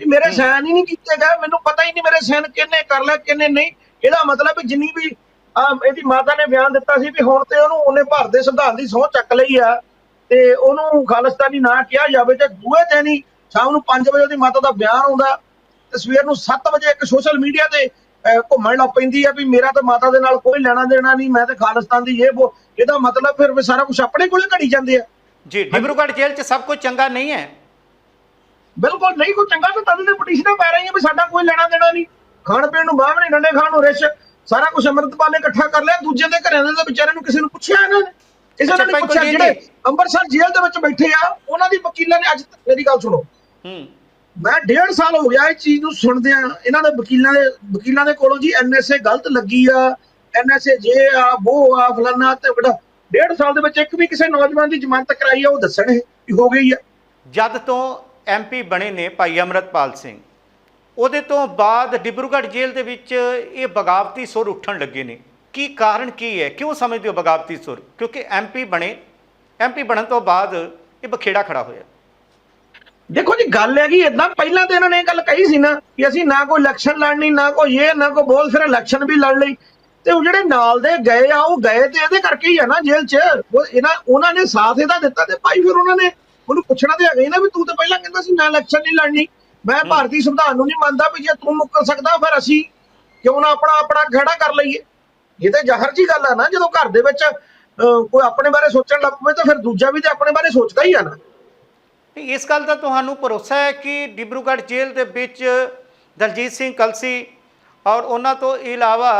ਕਿ ਮੇਰੇ ਸਾਈਨ ਹੀ ਨਹੀਂ ਕੀਤੇ ਗਏ ਮੈਨੂੰ ਪਤਾ ਹੀ ਨਹੀਂ ਮੇਰੇ ਸਾਈਨ ਕਿਹਨੇ ਕਰ ਲਿਆ ਕਿਹਨੇ ਨਹੀਂ। ਇਹਦਾ ਮਤਲਬ ਵੀ ਜਿੰਨੀ ਵੀ ਇਹਦੀ ਮਾਤਾ ਨੇ ਬਿਆਨ ਦਿੱਤਾ ਸੀ ਵੀ ਹੁਣ ਤੇ ਉਹਨੂੰ ਉਹਨੇ ਭਾਰਤ ਦੇ ਸੰਵਿਧਾਨ ਦੀ ਸਹੁੰ ਚੱਕ ਲਈ ਆ ਤੇ ਉਹਨੂੰ ਖਾਲਿਸਤਾਨੀ ਨਾ ਕਿਹਾ ਜਾਵੇ ਤੇ ਦੂਏ ਦਿਨ ਹੀ ਸ਼ਾਮ ਨੂੰ 5 ਵਜੇ ਉਹਦੀ ਮਾਤਾ ਦਾ ਬਿਆਨ ਆਉਂਦਾ ਤੇ ਸਵੇਰ ਨੂੰ 7 ਵਜੇ ਇੱਕ ਸੋਸ਼ਲ ਮੀਡੀਆ ਤੇ ਘੁੰਮਣ ਲੱਗ ਪੈਂਦੀ ਆ ਵੀ ਮੇਰਾ ਤਾਂ ਮਾਤਾ ਦੇ ਨਾਲ ਕੋਈ ਲੈਣਾ ਦੇਣਾ ਨਹੀਂ ਮੈਂ ਤੇ ਖਾਲਿਸਤਾਨ ਦੀ ਇਹ ਇਹਦਾ ਮਤਲਬ ਫਿਰ ਵੀ ਸਾਰਾ ਕੁਝ ਆਪਣੇ ਕੋਲੇ ਘੜੀ ਜਾਂਦੇ ਆ। ਜੀ ਡਿਬਰੂਗੜ੍ਹ ਜੇਲ੍ਹ 'ਚ ਸਭ ਕੁਝ ਚੰਗਾ ਨਹੀਂ ਹੈ। ਬਿਲਕੁਲ ਨਹੀਂ ਕੋਈ ਚੰਗਾ ਤਾਂ ਤਦ ਦੇ ਪਟੀਸ਼ਨਾਂ ਪੈ ਰਹੀਆਂ ਵੀ ਸਾਡਾ ਕੋਈ ਲੈਣਾ ਦੇਣਾ ਨਹੀਂ। ਖਾਣ ਪੀਣ ਨੂੰ ਬਾਹਰ ਨਹੀਂ ਡੰਡੇ ਖਾਣ ਨੂੰ ਰਿਸ਼ ਸਾਰਾ ਕੁਝ ਅੰਮ੍ਰਿਤਪਾਲ ਨੇ ਇਕੱਠਾ ਕਰ ਲਿਆ ਦੂਜੇ ਦੇ ਘਰਾਂ ਦੇ ਤਾਂ ਵਿਚਾਰਿਆਂ ਨੂੰ ਕਿਸੇ ਨੂੰ ਪੁੱਛਿਆ ਇਹਨਾਂ ਨੇ। ਕਿਸੇ ਨੇ ਪੁੱਛਿਆ ਜਿਹੜੇ। ਅੰਮ੍ਰਿਤਸਰ ਜੇਲ੍ਹ ਦੇ ਵਿੱਚ ਬੈਠੇ ਆ ਉਹਨਾਂ ਦੀ ਵਕੀਲਾਂ ਨੇ ਅੱਜ ਮੇਰੀ ਗੱਲ ਸੁਣੋ। ਹੂੰ। ਮੈਂ ਡੇਢ ਸਾਲ ਹੋ ਗਿਆ ਇਹ ਚੀਜ਼ ਨੂੰ ਸੁਣਦੇ ਇਹਨਾਂ ਦੇ ਵਕੀਲਾਂ ਦੇ ਵਕੀਲਾਂ ਦੇ ਕੋਲੋਂ ਜੀ ਐਨਐਸਏ ਗਲਤ ਲੱਗੀ ਆ। ਐਨਐਸਏ ਜੇ ਆ ਉਹ ਆ, ਫਲਾਨਾ ਤੇ ਬੜਾ ਡੇਢ ਸਾਲ ਦੇ ਵਿੱਚ ਇੱਕ ਵੀ ਕਿਸੇ ਨੌਜਵਾਨ ਦੀ ਜ਼ਮਾਨਤ ਕਰਾਈ ਆ, ਉਹ ਦੱਸਣ ਇਹ ਹੋ ਗਈ ਆ। ਜਦ ਤੋਂ ਐਮਪੀ ਬਣੇ ਨੇ ਭਾਈ ਅਮਰਤਪਾਲ ਸਿੰਘ, ਉਹਦੇ ਤੋਂ ਬਾਅਦ ਡਿਬਰੂਗੜ੍ਹ ਜੇਲ੍ਹ ਦੇ ਵਿੱਚ ਇਹ ਬਗਾਵਤੀ ਸੁਰ ਉੱਠਣ ਲੱਗੇ ਨੇ। ਕੀ ਕਾਰਨ ਕੀ ਹੈ? ਕਿਉਂ ਸਮਝਦੇ ਹੋ ਬਗਾਵਤੀ ਸੁਰ? ਕਿਉਂਕਿ ਐਮਪੀ ਬਣੇ। ਐਮਪੀ ਬਣਨ ਤੋਂ ਬਾਅਦ ਇਹ ਬਖੇੜਾ ਖੜਾ ਹੋਇਆ। ਦੇਖੋ ਜੀ ਗੱਲ ਹੈਗੀ ਇਦਾਂ ਪਹਿਲਾਂ ਤਾਂ ਇਹਨਾਂ ਨੇ ਇਹ ਗੱਲ ਕਹੀ ਸੀ ਨਾ ਕਿ ਅਸੀਂ ਨਾ ਕੋਈ ਇਲੈਕਸ਼ਨ ਲੜਨੀ ਨਾ ਕੋਈ ਇਹ ਨਾ ਕੋਈ ਬੋਲ ਫਿਰ ਇਲੈਕਸ਼ਨ ਵੀ ਲੜ ਲਈ। ਤੇ ਉਹ ਜਿਹੜੇ ਨਾਲ ਦੇ ਗਏ ਆ ਉਹ ਗਏ ਤੇ ਇਹਦੇ ਕਰਕੇ ਹੀ ਆ ਨਾ ਜੇਲ੍ਹ 'ਚ। ਉਹ ਇਹਨਾਂ ਉਹਨਾਂ ਨੇ ਸਾਥ ਇਹਦਾ ਦਿੱਤਾ ਤੇ ਭਾਈ ਫਿਰ ਉਹਨਾਂ ਨੇ ਉਹਨੂੰ ਪੁੱਛਣਾ ਤੇ ਹੈਗਾ ਹੀ ਨਾ ਵੀ ਤੂੰ ਤਾਂ ਪਹਿਲਾਂ ਕਹਿੰਦਾ ਸੀ ਨਾ ਇਲੈਕਸ਼ਨ ਨਹੀਂ ਲੜਨੀ। ਮੈਂ ਭਾਰਤੀ ਸੰਵਿਧਾਨ ਨੂੰ ਨਹੀਂ ਮੰਨਦਾ ਵੀ ਜੇ ਤੂੰ ਮੁੱਕਰ ਸਕਦਾ ਫਿਰ ਅਸੀਂ ਕਿਉਂ ਨਾ ਆਪਣਾ ਆਪਣਾ ਖੜਾ ਕਰ ਲਈਏ? ਇਹ ਤਾਂ ਜ਼ਾਹਰ ਜੀ ਗੱਲ ਆ ਨਾ ਜਦੋਂ ਘਰ ਦੇ ਵਿੱਚ ਕੋਈ ਆਪਣੇ ਬਾਰੇ ਸੋਚਣ ਲੱਗ ਪਵੇ ਤਾਂ ਫਿਰ ਦੂਜਾ ਵੀ ਤੇ ਆਪਣੇ ਬਾਰੇ ਸੋਚਦਾ ਹੀ ਆ ਨਾ। ਤੇ ਇਸ ਗੱਲ ਦਾ ਤੁਹਾਨੂੰ ਭਰੋਸਾ ਹੈ ਕਿ ਡਿਬਰੂਗੜ੍ਹ ਜੇਲ੍ਹ ਦੇ ਵਿੱਚ ਦਲਜੀਤ ਸਿੰਘ ਕਲਸੀ ਔਰ ਉਹਨਾਂ ਤੋਂ ਇਲਾਵਾ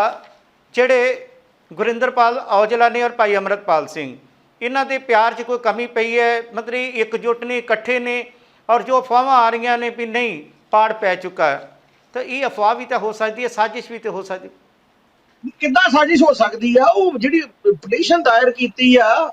ਜਿਹੜੇ ਗੁਰਿੰਦਰਪਾਲ ਔਜਲਾ ਨੇ ਔਰ ਭਾਈ ਅਮਰਤਪਾਲ ਸਿੰਘ, ਇਹਨਾਂ ਦੇ ਪਿਆਰ 'ਚ ਕੋਈ ਕਮੀ ਪਈ ਹੈ? ਮਤਲਬ ਇਹ ਇਕਜੁੱਟ ਨੇ, ਇਕੱਠੇ ਨੇ ਔਰ ਜੋ ਅਫਵਾਹਾਂ ਆ ਰਹੀਆਂ ਨੇ ਵੀ ਨਹੀਂ, ਪਾੜ ਪੈ ਚੁੱਕਾ ਤਾਂ ਇਹ ਅਫਵਾਹ ਵੀ ਤਾਂ ਹੋ ਸਕਦੀ ਹੈ, ਸਾਜ਼ਿਸ਼ ਵੀ ਤਾਂ ਹੋ ਸਕਦੀ ਕਿੱਦਾਂ ਸਾਜ਼ਿਸ਼ ਹੋ ਸਕਦੀ ਆ? ਉਹ ਜਿਹੜੀ ਪਟੀਸ਼ਨ ਦਾਇਰ ਕੀਤੀ ਆ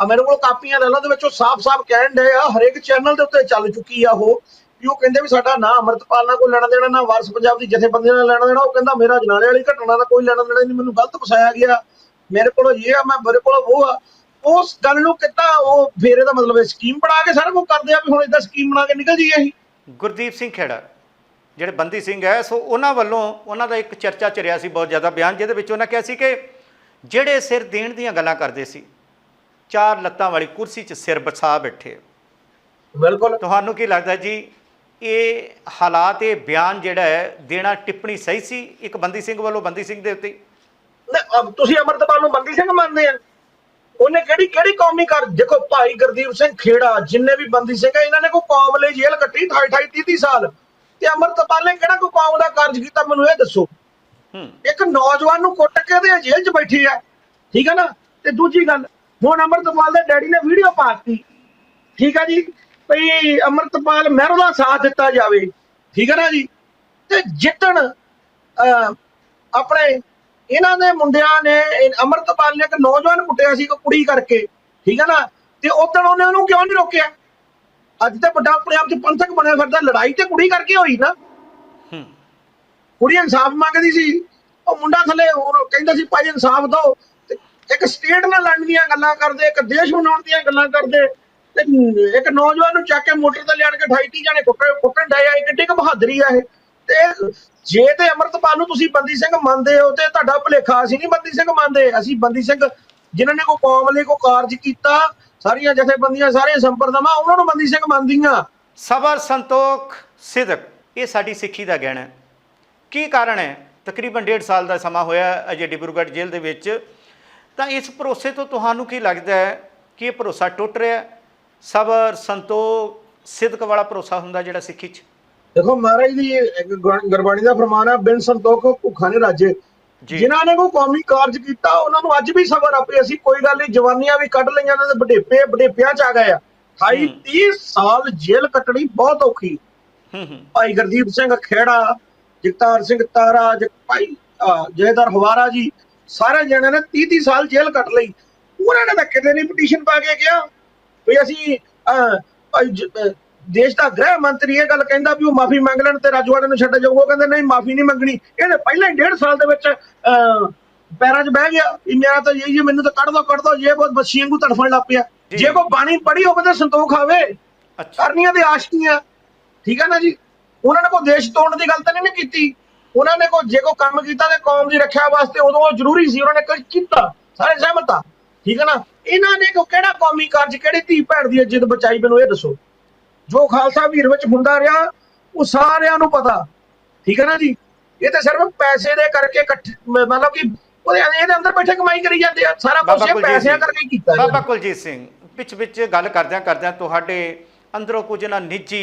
ਆ ਮੇਰੇ ਕੋਲ ਕਾਪੀਆਂ ਲੈ ਲਓ ਦੇ ਵਿੱਚ ਉਹ ਸਾਫ਼-ਸਾਫ਼ ਕਹਿਣ ਡਏ ਆ, ਹਰੇਕ ਚੈਨਲ ਦੇ ਉੱਤੇ ਚੱਲ ਚੁੱਕੀ ਆ ਉਹ, ਵੀ ਉਹ ਕਹਿੰਦੇ ਵੀ ਸਾਡਾ ਨਾ ਅਮਰਤਪਾਲ ਨਾਲ ਕੋਈ ਲੈਣਾ ਦੇਣਾ, ਨਾ ਵਾਰਸ ਪੰਜਾਬ ਦੀ ਜਥੇਬੰਦੀ ਨਾਲ ਲੈਣਾ ਦੇਣਾ, ਉਹ ਕਹਿੰਦਾ ਮੇਰਾ ਜਨਾਲੇ ਵਾਲੀ ਘਟਨਾ ਦਾ ਕੋਈ ਲੈਣਾ ਦੇਣਾ ਨਹੀਂ, ਮੈਨੂੰ ਗਲਤ ਫਸਾਇਆ ਗਿਆ। ਮੇਰੇ ਕੋਲ ਇਹ ਆ, ਮੈਂ ਮੇਰੇ ਕੋਲ ਉਹ ਆ। ਉਸ ਗੱਲ ਨੂੰ ਕਿੱਦਾਂ ਉਹ ਫੇਰ ਦਾ ਮਤਲਬ ਸਕੀਮ ਬਣਾ ਕੇ ਸਾਰਾ ਕੁਝ ਕਰਦੇ ਆ ਵੀ ਹੁਣ ਇਦਾਂ ਸਕੀਮ ਬਣਾ ਕੇ ਨਿਕਲ ਜਾਈਏ ਅਸੀਂ? ਗੁਰਦੀਪ ਸਿੰਘ ਖੇੜਾ, ਜਿਹੜੇ ਬੰਦੀ ਸਿੰਘ ਹੈ, ਸੋ ਉਹਨਾਂ ਵੱਲੋਂ ਉਹਨਾਂ ਦਾ ਇੱਕ ਚਰਚਾ ਚ ਰਿਹਾ ਸੀ ਬਹੁਤ ਜ਼ਿਆਦਾ ਬਿਆਨ, ਜਿਹਦੇ ਵਿੱਚ ਉਹਨਾਂ ਕਿਹਾ ਸੀ ਕਿ ਜਿਹੜੇ ਸਿਰ ਦੇਣ ਦੀਆਂ ਗੱਲਾਂ ਕਰਦੇ ਸੀ ਚਾਰ ਲੱਤਾਂ ਵਾਲੀ ਕੁਰਸੀ 'ਚ ਸਿਰ ਬਸਾ ਬੈਠੇ ਬਿਲਕੁਲ। ਤੁਹਾਨੂੰ ਕੀ ਲੱਗਦਾ ਜੀ ਇਹ ਹਾਲਾਤ ਇਹ ਬਿਆਨ ਜਿਹੜਾ ਹੈ ਦੇਣਾ ਟਿੱਪਣੀ ਸਹੀ ਸੀ ਇੱਕ ਬੰਦੀ ਸਿੰਘ ਵੱਲੋਂ ਬੰਦੀ ਸਿੰਘ ਦੇ ਉੱਤੇ? ਤੁਸੀਂ ਅਮਰਤਪਾਲ ਨੂੰ ਬੰਦੀ ਸਿੰਘ ਮੰਨਦੇ ਆ। ਉਹਨੇ ਕਿਹੜੀ ਕਿਹੜੀ ਕੌਮੀ ਕਰ ਦੇਖੋ ਭਾਈ ਗੁਰਦੀਪ ਸਿੰਘ ਖੇੜਾ ਜਿੰਨੇ ਵੀ ਬੰਦੀ ਸਿੰਘ ਆ ਇਹਨਾਂ ਨੇ ਕੋਈ ਕੌਮ ਲਈ ਜੇਲ੍ਹ ਕੱਟੀ 28 28 30 ਸਾਲ। ਤੇ ਅਮਰਤਪਾਲ ਨੇ ਕਿਹੜਾ ਕੋਈ ਕੌਮ ਦਾ ਕਾਰਜ ਕੀਤਾ ਮੈਨੂੰ ਇਹ ਦੱਸੋ। ਇੱਕ ਨੌਜਵਾਨ ਨੂੰ ਕੁੱਟ ਕੇ ਤੇ ਜੇਲ੍ਹ 'ਚ ਬੈਠੀ ਆ। ਠੀਕ ਆ ਨਾ? ਤੇ ਦੂਜੀ ਗੱਲ ਹੁਣ ਅਮਰਤਪਾਲ ਦੇ ਡੈਡੀ ਨੇ ਵੀਡੀਓ ਪਾਤੀ। ਠੀਕ ਆ ਜੀ? ਭਈ ਅਮਰਤਪਾਲ ਮਹਿਰੋ ਦਾ ਸਾਥ ਦਿੱਤਾ ਜਾਵੇ। ਠੀਕ ਆ ਨਾ ਜੀ? ਤੇ ਜਿੱਤਣ ਆਪਣੇ ਇਹਨਾਂ ਦੇ ਮੁੰਡਿਆਂ ਨੇ ਅਮਰਤਪਾਲ ਨੇ ਇੱਕ ਨੌਜਵਾਨ ਕੁੱਟਿਆ ਸੀ ਇੱਕ ਕੁੜੀ ਕਰਕੇ। ਠੀਕ ਆ ਨਾ? ਤੇ ਉਦੋਂ ਉਹਨੇ ਉਹਨੂੰ ਕਿਉਂ ਨਹੀਂ ਰੋਕਿਆ? ਅੱਜ ਤੇ ਵੱਡਾ ਆਪਣੇ ਆਪ ਚ ਪੰਥਕ ਬਣਿਆ ਫਿਰਦਾ ਲੜਾਈ ਤੇ ਕੁੜੀ ਕਰਕੇ ਹੋਈ ਨਾ। ਹੂੰ। ਕੁੜੀ ਇਨਸਾਫ ਮੰਗਦੀ ਸੀ। ਉਹ ਮੁੰਡਾ ਥੱਲੇ ਕਹਿੰਦਾ ਸੀ ਭਾਈ ਇਨਸਾਫ ਦਿਓ। ਤੇ ਇੱਕ ਸਟੇਟ ਨਾਲ ਲੜਨ ਦੀਆਂ ਗੱਲਾਂ ਕਰਦੇ, ਇੱਕ ਦੇਸ਼ ਬਣਾਉਣ ਦੀਆਂ ਗੱਲਾਂ ਕਰਦੇ, ਤੇ ਇੱਕ ਨੌਜਵਾਨ ਨੂੰ ਚੱਕ ਕੇ ਮੋਟਰ ਤੇ ਲਿਆਣ ਕੇ 28 ਜਾਣੇ ਕੁੱਟਣ ਕੁੱਟਣ ਡਏ ਇਹ ਕਿੱਡੀ ਕੁ ਬਹਾਦਰੀ ਆ ਇਹ। ਤੇ ਜੇ ਤੇ ਅਮਰਤਪਾਲ ਨੂੰ ਤੁਸੀਂ ਬੰਦੀ ਸਿੰਘ ਮੰਨਦੇ ਹੋ, ਤੇ ਤੁਹਾਡਾ ਭੁਲੇਖਾ, ਅਸੀਂ ਨਹੀਂ ਬੰਦੀ ਸਿੰਘ ਮੰਨਦੇ। ਅਸੀਂ ਬੰਦੀ ਸਿੰਘ, ਜਿਨ੍ਹਾਂ ਨੇ ਕੋਈ ਕੌਮ ਲਈ ਕੋਈ ਕਾਰਜ ਕੀਤਾ, ਸਾਰੀਆਂ ਜਥੇਬੰਦੀਆਂ ਸਾਰੇ ਸੰਪਰਦਾਵਾਂ, ਉਹਨਾਂ ਨੂੰ ਬੰਦੀ ਸਿੰਘ ਮੰਨਦੀਆਂ। ਸਬਰ, ਸੰਤੋਖ, ਸਿਦਕ, ਇਹ ਸਾਡੀ ਸਿੱਖੀ ਦਾ ਗਹਿਣਾ ਕੀ ਕਾਰਨ ਹੈ? ਤਕਰੀਬਨ ਡੇਢ ਸਾਲ ਦਾ ਸਮਾਂ ਹੋਇਆ ਅਜੇ ਡਿਬਰੂਗੜ੍ਹ ਜੇਲ੍ਹ ਦੇ ਵਿੱਚ। ਤਾਂ ਇਸ ਭਰੋਸੇ ਤੋਂ ਤੁਹਾਨੂੰ ਕੀ ਲੱਗਦਾ ਹੈ ਕਿ ਇਹ ਭਰੋਸਾ ਟੁੱਟ ਰਿਹਾ ਹੈ? ਸਬਰ ਸੰਤੋਖ ਸਿਦਕ ਵਾਲਾ ਭਰੋਸਾ ਹੁੰਦਾ ਜਿਹੜਾ ਸਿੱਖੀ 'ਚ? ਦੇਖੋ ਮਹਾਰਾਜ ਦੀ ਗੁਰਬਾਣੀ ਦਾ ਫਰਮਾਨ ਹੈ ਬਿਨ ਸੰਤੋਖ ਭੁੱਖਾ ਨੇ ਰਾਜੇ। ਜਿਨ੍ਹਾਂ ਨੇ ਕੋਈ ਕੌਮੀ ਕਾਰਜ ਕੀਤਾ ਉਹਨਾਂ ਨੂੰ ਅੱਜ ਵੀ ਸਬਰ ਆਪੇ ਅਸੀਂ ਕੋਈ ਗੱਲ ਨਹੀਂ ਜਵਾਨੀਆਂ ਵੀ ਕੱਢ ਲਈਆਂ ਨੇ ਤੇ ਵਡੇਪੇ ਵਡੇਪਿਆਂ ਚ ਆ ਗਏ ਆ। 28 ਹੂੰ। 30 ਸਾਲ ਜੇਲ੍ਹ ਕੱਟਣੀ ਬਹੁਤ ਔਖੀ। ਭਾਈ ਗੁਰਦੀਪ ਸਿੰਘ ਖੇੜਾ ਜਗਤਾਰ ਸਿੰਘ ਤਾਰਾ ਭਾਈ ਅਹ, ਜੈਦਰ ਹਵਾਰਾ ਜੀ ਸਾਰੇ ਜਣਿਆਂ ਨੇ 30 30 ਸਾਲ ਜੇਲ੍ਹ ਕੱਟ ਲਈ। ਉਹਨਾਂ ਨੇ ਤਾਂ ਕਿਤੇ ਨਹੀਂ ਪਟੀਸ਼ਨ ਪਾ ਕੇ ਕਿਹਾ ਵੀ ਅਸੀਂ ਜ- ਦੇਸ਼ ਦਾ ਗ੍ਰਹਿ ਮੰਤਰੀ ਇਹ ਗੱਲ ਕਹਿੰਦਾ ਵੀ ਉਹ ਮਾਫੀ ਮੰਗ ਲੈਣ ਤੇ ਰਾਜਵਾੜੇ ਨੂੰ ਛੱਡ ਜਾਊਗਾ। ਉਹ ਕਹਿੰਦੇ ਨਹੀਂ ਮਾਫੀ ਨਹੀਂ ਮੰਗਣੀ। ਇਹਨੇ ਪਹਿਲਾਂ ਹੀ ਡੇਢ ਸਾਲ ਦੇ ਵਿੱਚ ਅਹ, ਪੈਰਾਂ 'ਚ ਬਹਿ ਗਿਆ ਮੇਰਾ ਤਾਂ ਇਹ ਮੈਨੂੰ ਤਾਂ ਕੱਢ ਦੋ ਕੱਢ ਦੋ ਇਹ ਬਹੁਤ ਬੱਚੀ ਵਾਂਗੂ ਤੜਫਣ ਲੱਗ ਪਿਆ। ਜੀ। ਜੇ ਕੋਈ ਬਾਣੀ ਪੜ੍ਹੀ ਹੋਵੇ ਤਾਂ ਸੰਤੋਖ ਆਵੇ। ਅੱਛਾ। ਕਰਨੀਆਂ ਤੇ ਆਸ਼ਕੀਆਂ। ਠੀਕ ਹੈ ਨਾ ਜੀ? ਉਹਨਾਂ ਨੇ ਕੋਈ ਦੇਸ਼ ਤੋੜਨ ਦੀ ਗੱਲ ਤਾਂ ਨਹੀਂ ਨਾ ਕੀਤੀ। ਉਹਨਾਂ ਨੇ ਕੋਈ ਜੇ ਕੋਈ ਕੰਮ ਕੀਤਾ ਤੇ ਕੌਮ ਦੀ ਰੱਖਿਆ ਵਾਸਤੇ ਉਦੋਂ ਉਹ ਜ਼ਰੂਰੀ ਸੀ ਉਹਨਾਂ ਨੇ ਕੁਝ ਕੀਤਾ। ਸਾਰੇ ਸਹਿਮਤ ਆ। ਠੀਕ ਹੈ ਨਾ? ਇਹਨਾਂ ਨੇ ਕੋਈ ਕਿਹੜਾ ਕੌਮੀ ਕਾਰਜ ਕਿਹੜੀ ਧੀ ਭੈਣ ਦੀ ਇੱਜ਼ਤ ਬਚਾਈ ਮੈਨੂੰ ਇਹ ਦੱਸੋ? ਜੋ ਖਾਲਸਾ ਵੀਰ ਵਿੱਚ ਹੁੰਦਾ ਰਿਹਾ ਉਹ ਸਾਰਿਆਂ ਨੂੰ ਪਤਾ। ਠੀਕ ਹੈ ਨਾ ਜੀ? ਇਹ ਤੇ ਸਿਰਫ ਪੈਸੇ ਦੇ ਕਰਕੇ ਮਤਲਬ ਕਿ ਉਹਦੇ ਇਹਦੇ ਅੰਦਰ ਬੈਠੇ ਕਮਾਈ ਕਰੀ ਜਾਂਦੇ ਆ। ਸਾਰਾ ਕੁਝ ਪੈਸਿਆਂ। ਕਰਕੇ ਕੀਤਾ ਬਾਬਾ। ਕੁਲਜੀਤ ਸਿੰਘ ਵਿੱਚ ਵਿੱਚ ਗੱਲ ਕਰਦਿਆਂ ਕਰਦਿਆਂ ਤੁਹਾਡੇ ਅੰਦਰੋਂ ਕੁਝ ਨਾ ਨਿੱਜੀ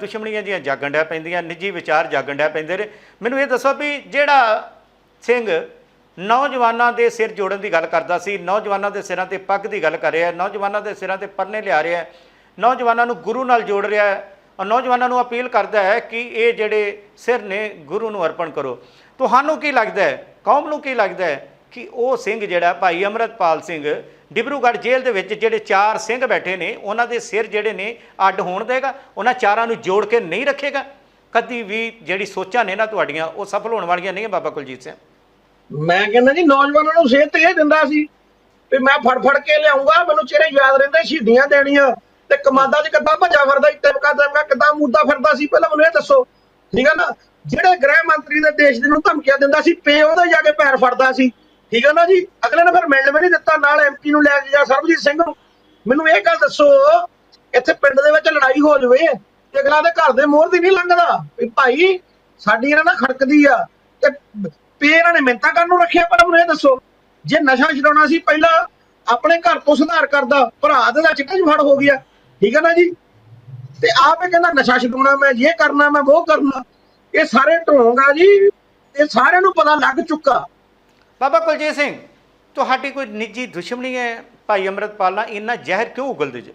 ਦੁਸ਼ਮਣੀਆਂ ਦੀਆਂ ਜਾਗਣ ਡਿਆ ਪੈਂਦੀਆਂ, ਨਿੱਜੀ ਵਿਚਾਰ ਜਾਗਣ ਡਿਆ ਪੈਂਦੇ ਨੇ। ਮੈਨੂੰ ਇਹ ਦੱਸੋ ਵੀ ਜਿਹੜਾ ਸਿੰਘ ਨੌਜਵਾਨਾਂ ਦੇ ਸਿਰ ਜੋੜਨ ਦੀ ਗੱਲ ਕਰਦਾ ਸੀ, ਨੌਜਵਾਨਾਂ ਦੇ ਸਿਰਾਂ ਤੇ ਪੱਗ ਦੀ ਗੱਲ ਕਰ ਰਿਹਾ ਨੌਜਵਾਨਾਂ ਦੇ ਸਿਰਾਂ ਤੇ ਪਰਨੇ ਲਿਆ ਰਿਹਾ ਨੌਜਵਾਨਾਂ ਨੂੰ ਗੁਰੂ ਨਾਲ ਜੋੜ ਰਿਹਾ ਹੈ ਔਰ ਨੌਜਵਾਨਾਂ ਨੂੰ ਅਪੀਲ ਕਰਦਾ ਹੈ ਕਿ ਇਹ ਜਿਹੜੇ ਸਿਰ ਨੇ, ਗੁਰੂ ਨੂੰ ਅਰਪਣ ਕਰੋ। ਤੁਹਾਨੂੰ ਕੀ ਲੱਗਦਾ ਹੈ, ਕੌਮ ਨੂੰ ਕੀ ਲੱਗਦਾ ਹੈ ਕਿ ਉਹ ਸਿੰਘ ਜਿਹੜਾ, ਭਾਈ ਅਮਰਤਪਾਲ ਸਿੰਘ ਡਿਬਰੂਗੜ੍ਹ ਜੇਲ੍ਹ ਦੇ ਵਿੱਚ ਜਿਹੜੇ ਚਾਰ ਸਿੰਘ ਬੈਠੇ ਨੇ, ਉਹਨਾਂ ਦੇ ਸਿਰ ਜਿਹੜੇ ਨੇ ਅੱਡ ਹੋਣ ਦੇਗਾ, ਉਹਨਾਂ ਚਾਰਾਂ ਨੂੰ ਜੋੜ ਕੇ ਨਹੀਂ ਰੱਖੇਗਾ। ਕਦੀ ਵੀ ਜਿਹੜੀ ਸੋਚਾਂ ਨੇ ਨਾ ਤੁਹਾਡੀਆਂ, ਉਹ ਸਫਲ ਹੋਣ ਵਾਲੀਆਂ ਨਹੀਂ ਬਾਬਾ ਕੁਲਜੀਤ ਸਿੰਘ। ਮੈਂ ਕਹਿੰਦਾ ਜੀ, ਨੌਜਵਾਨਾਂ ਨੂੰ ਸਿਹਤ ਇਹ ਦਿੰਦਾ ਸੀ ਵੀ ਮੈਂ ਫੜ ਫੜ ਕੇ ਲਿਆਉਂਗਾ, ਮੈਨੂੰ ਚਿਹਰੇ ਯਾਦ ਰਹਿੰਦੇ, ਸ਼ਹੀਦੀਆਂ ਦੇਣੀਆਂ। ਤੇ ਕਮਾਦਾ 'ਚ ਕਿੱਦਾਂ ਭੱਜਾ ਫਿਰਦਾ ਇੱਥੇ ਕਾ ਕਿੱਦਾਂ ਮੁੱਦਾ ਫਿਰਦਾ ਸੀ, ਪਹਿਲਾਂ ਮੈਨੂੰ ਇਹ ਦੱਸੋ। ਠੀਕ ਹੈ ਨਾ? ਜਿਹੜੇ ਗ੍ਰਹਿ ਮੰਤਰੀ ਦੇ ਦੇਸ਼ ਦੇ ਨੂੰ ਧਮਕੀਆਂ ਦਿੰਦਾ ਸੀ ਪੇ ਉਹਦਾ ਜਾ ਕੇ ਪੈਰ ਫੜਦਾ ਸੀ। ਠੀਕ ਹੈ ਨਾ ਜੀ? ਅਗਲੇ ਨੇ ਫਿਰ ਮਿਲਣ ਵੀ ਨਹੀਂ ਦਿੱਤਾ, ਨਾਲ ਐਮਪੀ ਨੂੰ ਲੈ ਕੇ ਗਿਆ ਸਰਬਜੀਤ ਸਿੰਘ ਨੂੰ। ਮੈਨੂੰ ਇਹ ਗੱਲ ਦੱਸੋ, ਇੱਥੇ ਪਿੰਡ ਦੇ ਵਿੱਚ ਲੜਾਈ ਹੋ ਜਾਵੇ ਤੇ ਅਗਲਾ ਦੇ ਘਰ ਦੇ ਮੋਹਰ ਦੀ ਨਹੀਂ ਲੰਘਦਾ। ਵੀ ਭਾਈ, ਸਾਡੀ ਇਹਨਾਂ ਨਾਲ ਖੜਕਦੀ ਆ ਤੇ ਪੇ ਇਹਨਾਂ ਨੇ ਮਿੰਤਾ ਕਰਨ ਨੂੰ ਰੱਖਿਆ, ਪਰ ਮੈਨੂੰ ਇਹ ਦੱਸੋ, ਜੇ ਨਸ਼ਾ ਛਡਾਉਣਾ ਸੀ ਪਹਿਲਾਂ, ਆਪਣੇ ਘਰ ਤੋਂ ਸੁਧਾਰ ਕਰਦਾ, ਭਰਾ ਦੇ ਦਾ ਚਿੱਟਾ ਜਫੜ ਹੋ ਗਿਆ, ਠੀਕ ਹੈ ਨਾ ਜੀ? ਤੇ ਆਪ ਇਹ ਕਹਿੰਦਾ, ਨਸ਼ਾ ਛਡਾਉਣਾ ਮੈਂ, ਇਹ ਕਰਨਾ ਮੈਂ, ਉਹ ਕਰਨਾ। ਇਹ ਸਾਰੇ ਢੋਂਗ ਆ ਜੀ, ਇਹ ਸਾਰਿਆਂ ਨੂੰ ਪਤਾ ਲੱਗ ਚੁੱਕਾ। ਬਾਬਾ ਕੁਲਜੀਤ ਸਿੰਘ ਤੁਹਾਡੀ ਕੋਈ ਨਿੱਜੀ ਦੁਸ਼ਮਣੀ ਹੈ ਭਾਈ ਅਮਰਤਪਾਲ ਨਾਲ? ਇੰਨਾ ਜ਼ਹਿਰ ਕਿਉਂ ਉਗਲਦੇ ਜੇ?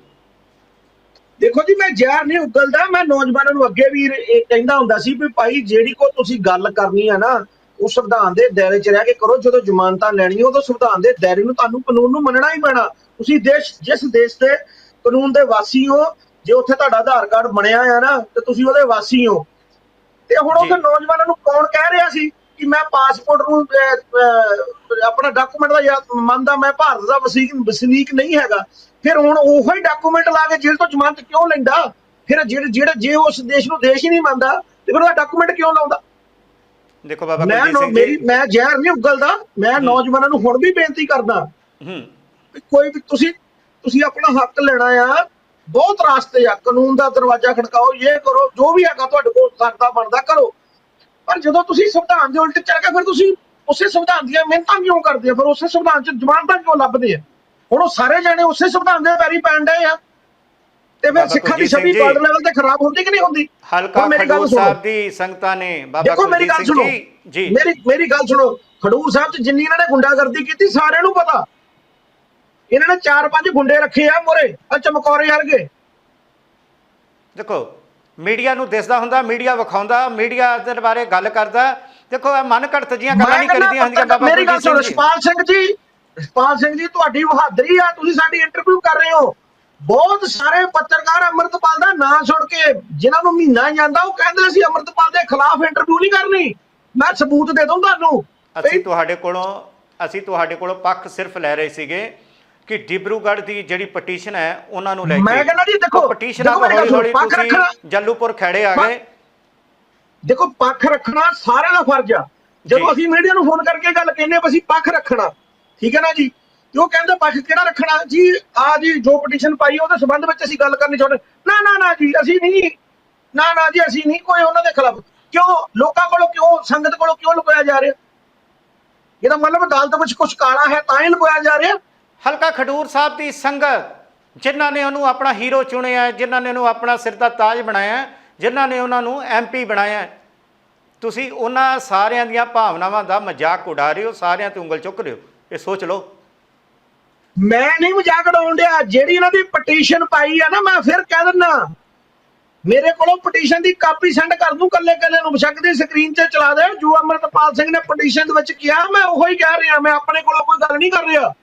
ਦੇਖੋ ਜੀ ਮੈਂ ਜ਼ਹਿਰ ਨਹੀਂ ਉਗਲਦਾ ਮੈਂ ਨੌਜਵਾਨਾਂ ਨੂੰ ਅੱਗੇ ਵੀ ਇਹ ਕਹਿੰਦਾ ਹੁੰਦਾ ਸੀ ਵੀ ਭਾਈ ਜਿਹੜੀ ਕੋ ਤੁਸੀਂ ਗੱਲ ਕਰਨੀ ਆ ਨਾ ਉਹ ਸੰਵਿਧਾਨ ਦੇ ਦਾਇਰੇ 'ਚ ਰਹਿ ਕੇ ਕਰੋ ਜਦੋਂ ਜ਼ਮਾਨਤਾਂ ਲੈਣੀਆਂ ਉਦੋਂ ਸੰਵਿਧਾਨ ਦੇ ਦਾਇਰੇ ਨੂੰ ਤੁਹਾਨੂੰ ਕਾਨੂੰਨ ਨੂੰ ਮੰਨਣਾ ਹੀ ਪੈਣਾ। ਤੁਸੀਂ ਦੇਸ਼ ਜਿਸ ਦੇਸ਼ ਦੇ ਕਾਨੂੰਨ ਦੇ ਵਾਸੀ ਹੋ ਜੇ ਉੱਥੇ ਤੁਹਾਡਾ ਆਧਾਰ ਕਾਰਡ ਬਣਿਆ ਆ ਨਾ ਤੇ ਤੁਸੀਂ ਉਹਦੇ ਵਾਸੀ ਹੋ। ਤੇ ਹੁਣ। ਉਹ ਨੌਜਵਾਨਾਂ ਨੂੰ ਕੌਣ ਕਹਿ ਰਿਹਾ ਸੀ? ਕਿ ਮੈਂ ਪਾਸਪੋਰਟ ਨੂੰ ਆਪਣਾ ਡਾਕੂਮੈਂਟ ਦਾ ਯਾਦ ਮੰਨਦਾ ਮੈਂ ਭਾਰਤ ਦਾ ਵਸੀਕ ਵਸਨੀਕ ਨਹੀਂ ਹੈਗਾ। ਫਿਰ ਹੁਣ ਉਹੋ ਹੀ ਡਾਕੂਮੈਂਟ ਲਾ ਕੇ ਜੇਲ੍ਹ ਤੋਂ ਜ਼ਮਾਨਤ ਕਿਉਂ ਲੈਂਦਾ? ਫਿਰ ਜਿਹੜੇ ਜਿਹੜੇ ਜੇ ਉਸ ਦੇਸ਼ ਨੂੰ ਦੇਸ਼ ਹੀ ਨਹੀਂ ਮੰਨਦਾ ਤੇ ਫਿਰ ਉਹਦਾ ਡਾਕੂਮੈਂਟ ਕਿਉਂ ਲਾਉਂਦਾ? ਦੇਖੋ ਬਾਬਾ ਨੌ- ਸਿੰਘ ਮੇਰੀ ਮੈਂ ਜ਼ਹਿਰ ਨਹੀਂ ਉਗਲਦਾ ਮੈਂ ਨੌਜਵਾਨਾਂ ਨੂੰ ਹੁਣ ਵੀ ਬੇਨਤੀ ਕਰਦਾ ਹੂੰ। ਕੋਈ ਵੀ ਤੁਸੀਂ ਤੁਸੀਂ ਆਪਣਾ ਹੱਕ ਲੈਣਾ ਆ ਬਹੁਤ ਰਾਸਤੇ ਆ ਕਾਨੂੰਨ ਦਾ ਦਰਵਾਜ਼ਾ ਖੜਕਾਓ ਇਹ ਕਰੋ ਜੋ ਵੀ ਹੈਗਾ ਤੁਹਾਡੇ ਕੋਲ ਸਕਦਾ ਬਣਦਾ ਕਰੋ। ਪਰ ਜਦੋਂ ਤੁਸੀਂ ਸੰਵਿਧਾਨ ਦੇ ਉਲਟ ਚੱਲ ਗਏ ਫਿਰ ਤੁਸੀਂ ਉਸੇ ਸੰਵਿਧਾਨ ਦੀਆਂ ਮਿਹਨਤਾਂ ਕਿਉਂ ਕਰਦੇ ਆ? ਫਿਰ ਉਸੇ ਸੰਵਿਧਾਨ 'ਚ ਜ਼ਮਾਨਤਾਂ ਕਿਉਂ ਲੱਭਦੇ ਆ? ਹੁਣ ਉਹ ਸਾਰੇ ਜਾਣੇ ਉਸੇ ਸੰਵਿਧਾਨ ਦੇ ਪੈਰੀ ਪੈਣ ਡਏ ਆ। ਤੇ ਫਿਰ ਸਿੱਖਾਂ ਦੀ ਛਵੀ। ਵਰਲਡ ਲੈਵਲ ਤੇ ਖਰਾਬ ਹੁੰਦੀ ਕਿ ਨਹੀਂ ਹੁੰਦੀ? ਹਲਕਾ ਹੁਣ ਮੇਰੀ ਗੱਲ ਖਡੂਰ ਸੁਣੋ। ਸਾਹਿਬ ਦੀ ਸੰਗਤਾਂ ਨੇ ਬਾਬਾ ਦੇਖੋ ਮੇਰੀ ਕੁਲਜੀਤ ਗੱਲ ਸਿੰਘ ਸੁਣੋ। ਜੀ ਜੀ। ਮੇਰੀ ਮੇਰੀ ਗੱਲ ਸੁਣੋ। ਖਡੂਰ ਸਾਹਿਬ 'ਚ ਜਿੰਨੀ ਇਹਨਾਂ ਨੇ ਗੁੰਡਾਗਰਦੀ ਕੀਤੀ ਸਾਰਿਆਂ ਨੂੰ ਪਤਾ। ਇਹਨਾਂ ਨੇ ਚਾਰ ਪੰਜ ਗੁੰਡੇ ਰੱਖੇ ਆ ਮੋਰੇ ਆ ਚਮਕੌਰੇ ਵਰਗੇ। ਦੇਖੋ ਮੀਡੀਆ ਨੂੰ ਦਿਸਦਾ ਹੁੰਦਾ ਮੀਡੀਆ ਵਿਖਾਉਂਦਾ ਮੀਡੀਆ ਦੇ ਬਾਰੇ ਗੱਲ ਕਰਦਾ। ਦੇਖੋ ਇਹ ਮਨ ਘੜਤ ਜੀਆਂ ਗੱਲਾਂ ਨਹੀਂ ਕਰੀਦੀਆਂ ਹੁੰਦੀਆਂ ਬਾਬਾ ਮੇਰੀ ਗੱਲ ਸੁਣੋ ਰਸ਼ਪਾਲ ਸਿੰਘ ਜੀ ਰਸ਼ਪਾਲ ਸਿੰਘ ਜੀ ਤੁਹਾਡੀ ਬਹਾਦਰੀ ਆ ਤੁਸੀਂ ਸਾਡੀ ਇੰਟਰਵਿਊ ਕਰ ਰਹੇ ਹੋ। ਬਹੁਤ ਸਾਰੇ ਪੱਤਰਕਾਰ ਅੰਮ੍ਰਿਤਪਾਲ ਦਾ ਨਾਂ ਸੁਣ ਕੇ ਜਿਨ੍ਹਾਂ ਨੂੰ ਮਹੀਨਾ ਜਾਂਦਾ ਉਹ ਕਹਿੰਦੇ ਸੀ ਅੰਮ੍ਰਿਤਪਾਲ ਦੇ ਖਿਲਾਫ ਇੰਟਰਵਿਊ ਨਹੀਂ ਕਰਨੀ। ਮੈਂ ਸਬੂਤ ਦੇ ਦੂੰ ਤੁਹਾਨੂੰ। ਅਸੀਂ ਤੁਹਾਡੇ ਕੋਲੋਂ ਅਸੀਂ ਤੁਹਾਡੇ ਕੋਲੋਂ ਪੱਖ ਸਿਰਫ ਲੈ ਰਹੇ ਸੀਗੇ। ਕਿ ਡਿਬਰੂਗੜ੍ਹ ਦੀ ਜਿਹੜੀ ਪਟੀਸ਼ਨ ਹੈ ਉਹਨਾਂ ਨੂੰ ਲੈ ਕੇ ਮੈਂ ਕਹਿੰਦਾ ਜੀ ਦੇਖੋ, ਪਟੀਸ਼ਨਾਂ ਹੌਲੀ ਹੌਲੀ ਤੁਸੀਂ ਜੱਲੂਪੁਰ ਖੜੇ ਆ ਗਏ। ਦੇਖੋ ਪੱਖ ਰੱਖਣਾ ਸਾਰਿਆਂ ਦਾ ਫਰਜ਼ ਆ। ਜਦੋਂ। ਅਸੀਂ ਮੀਡੀਆ ਨੂੰ ਫੋਨ ਕਰਕੇ ਗੱਲ ਕਹਿੰਦੇ ਵੀ ਅਸੀਂ ਪੱਖ ਰੱਖਣਾ ਠੀਕ ਹੈ ਨਾ ਜੀ? ਤੇ ਉਹ ਕਹਿੰਦੇ ਪੱਖ ਕਿਹੜਾ ਰੱਖਣਾ? ਜੀ ਆ ਜੀ ਜੋ ਪਟੀਸ਼ਨ ਪਾਈ ਉਹਦੇ ਸੰਬੰਧ ਵਿੱਚ ਅਸੀਂ ਗੱਲ ਕਰਨੀ ਚਾਹੁੰਦੇ। ਨਾ ਨਾ ਨਾ ਜੀ ਅਸੀਂ ਨਹੀਂ। ਨਾ ਨਾ ਜੀ ਅਸੀਂ ਨਹੀਂ ਕੋਈ ਉਹਨਾਂ ਦੇ ਖਿਲਾਫ। ਕਿਉਂ? ਲੋਕਾਂ ਕੋਲੋਂ ਕਿਉਂ? ਸੰਗਤ ਕੋਲੋਂ ਕਿਉਂ ਲੁਕਾਇਆ ਜਾ ਰਿਹਾ? ਇਹਦਾ ਮਤਲਬ ਅਦਾਲਤ ਵਿੱਚ ਕੁਝ ਕਾਲਾ ਹੈ ਤਾਂ ਹੀ ਲੁਕਾਇਆ ਜਾ ਰਿਹਾ। ਹਲਕਾ ਖਡੂਰ ਸਾਹਿਬ ਦੀ ਸੰਗਤ ਜਿਨ੍ਹਾਂ ਨੇ ਉਹਨੂੰ ਆਪਣਾ ਹੀਰੋ ਚੁਣਿਆ ਹੈ, ਜਿਨ੍ਹਾਂ ਨੇ ਉਹਨੂੰ ਆਪਣਾ ਸਿਰ ਦਾ ਤਾਜ ਬਣਾਇਆ ਹੈ, ਜਿਨ੍ਹਾਂ ਨੇ ਉਹਨਾਂ ਨੂੰ ਐਮਪੀ ਬਣਾਇਆ। ਤੁਸੀਂ ਉਹਨਾਂ ਸਾਰਿਆਂ ਦੀਆਂ ਭਾਵਨਾਵਾਂ ਦਾ ਮਜ਼ਾਕ ਉਡਾ ਰਹੇ ਹੋ ਸਾਰਿਆਂ ਤੇ ਉਂਗਲ ਚੁੱਕ ਰਹੇ ਹੋ ਇਹ ਸੋਚ ਲਓ। ਮੈਂ ਨਹੀਂ ਮਜ਼ਾਕ ਉਡਾਉਣ ਡਿਆ। ਜਿਹੜੀ ਇਹਨਾਂ ਦੀ ਪਟੀਸ਼ਨ ਪਾਈ ਆ ਨਾ ਮੈਂ ਫਿਰ ਕਹਿ ਦਿੰਦਾ। ਮੇਰੇ ਕੋਲੋਂ ਪਟੀਸ਼ਨ ਦੀ ਕਾਪੀ ਸੈਂਡ ਕਰ ਦੂੰ ਕੱਲੇ ਕੱਲੇ ਨੂੰ ਬਸ਼ੱਕ ਦੀ ਸਕਰੀਨ 'ਤੇ ਚਲਾ ਦੇ। ਜੋ ਅਮਰਤਪਾਲ ਸਿੰਘ ਨੇ ਪਟੀਸ਼ਨ ਦੇ ਵਿੱਚ ਕਿਹਾ ਮੈਂ ਉਹੀ ਕਹਿ ਰਿਹਾ। ਮੈਂ ਆਪਣੇ ਕੋਲੋਂ ਕੋਈ ਗੱਲ ਨਹੀਂ ਕਰ ਰਿਹਾ।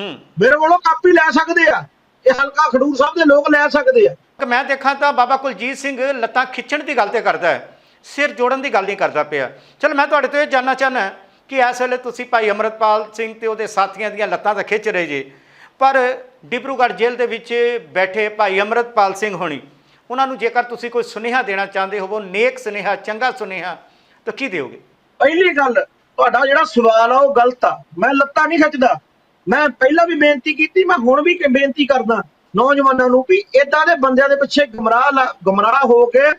ਮੇਰੇ ਕੋਲੋਂ ਕਾਪੀ ਲੈ ਸਕਦੇ ਆ। ਇਹ ਹਲਕਾ ਖਡੂਰ ਸਾਹਿਬ ਦੇ ਲੋਕ ਲੈ ਸਕਦੇ ਆ। ਕਿ ਮੈਂ ਦੇਖਾਂ ਤਾਂ ਬਾਬਾ ਕੁਲਜੀਤ ਸਿੰਘ ਲੱਤਾਂ ਖਿੱਚਣ ਦੀ ਗੱਲ ਤੇ ਕਰਦਾ ਹੈ ਸਿਰ ਜੋੜਨ ਦੀ ਗੱਲ ਨਹੀਂ ਕਰਦਾ ਪਿਆ। ਚਲ ਮੈਂ ਤੁਹਾਡੇ ਤੋਂ ਇਹ ਜਾਨਣਾ ਚਾਹਨਾ ਕਿ ਇਸ ਵੇਲੇ ਤੁਸੀਂ ਭਾਈ ਅਮਰਤਪਾਲ ਸਿੰਘ ਤੇ ਉਹਦੇ ਸਾਥੀਆਂ ਦੀਆਂ ਲੱਤਾਂ ਤਾਂ ਖਿੱਚ ਰਹੇ ਜੇ ਪਰ ਡਿਬਰੂਗੜ੍ਹ ਜੇਲ੍ਹ ਦੇ ਵਿੱਚ ਬੈਠੇ ਭਾਈ ਅਮਰਤਪਾਲ ਸਿੰਘ ਹੋਣੀ ਉਹਨਾਂ ਨੂੰ ਜੇਕਰ ਤੁਸੀਂ ਕੋਈ ਸੁਨੇਹਾ ਦੇਣਾ ਚਾਹੁੰਦੇ ਹੋਵੋ ਨੇਕ ਸੁਨੇਹਾ ਚੰਗਾ ਸੁਨੇਹਾ ਤਾਂ ਕੀ ਦਿਓਗੇ? ਪਹਿਲੀ ਗੱਲ ਤੁਹਾਡਾ ਜਿਹੜਾ ਸਵਾਲ ਆ ਉਹ ਗਲਤ ਆ। ਮੈਂ ਲੱਤਾਂ ਨਹੀਂ ਖਿੱਚਦਾ। ਮੈਂ ਪਹਿਲਾਂ ਵੀ ਬੇਨਤੀ ਕੀਤੀ, ਮੈਂ ਹੁਣ ਵੀ ਬੇਨਤੀ ਕਰਦਾ ਨੌਜਵਾਨਾਂ ਨੂੰ ਵੀ ਇਦਾਂ ਦੇ ਬੰਦਿਆਂ ਦੇ ਪਿੱਛੇ ਗਮਰਾਹ ਲਾ- ਗੁੰਮਰਾਹ ਹੋ ਕੇ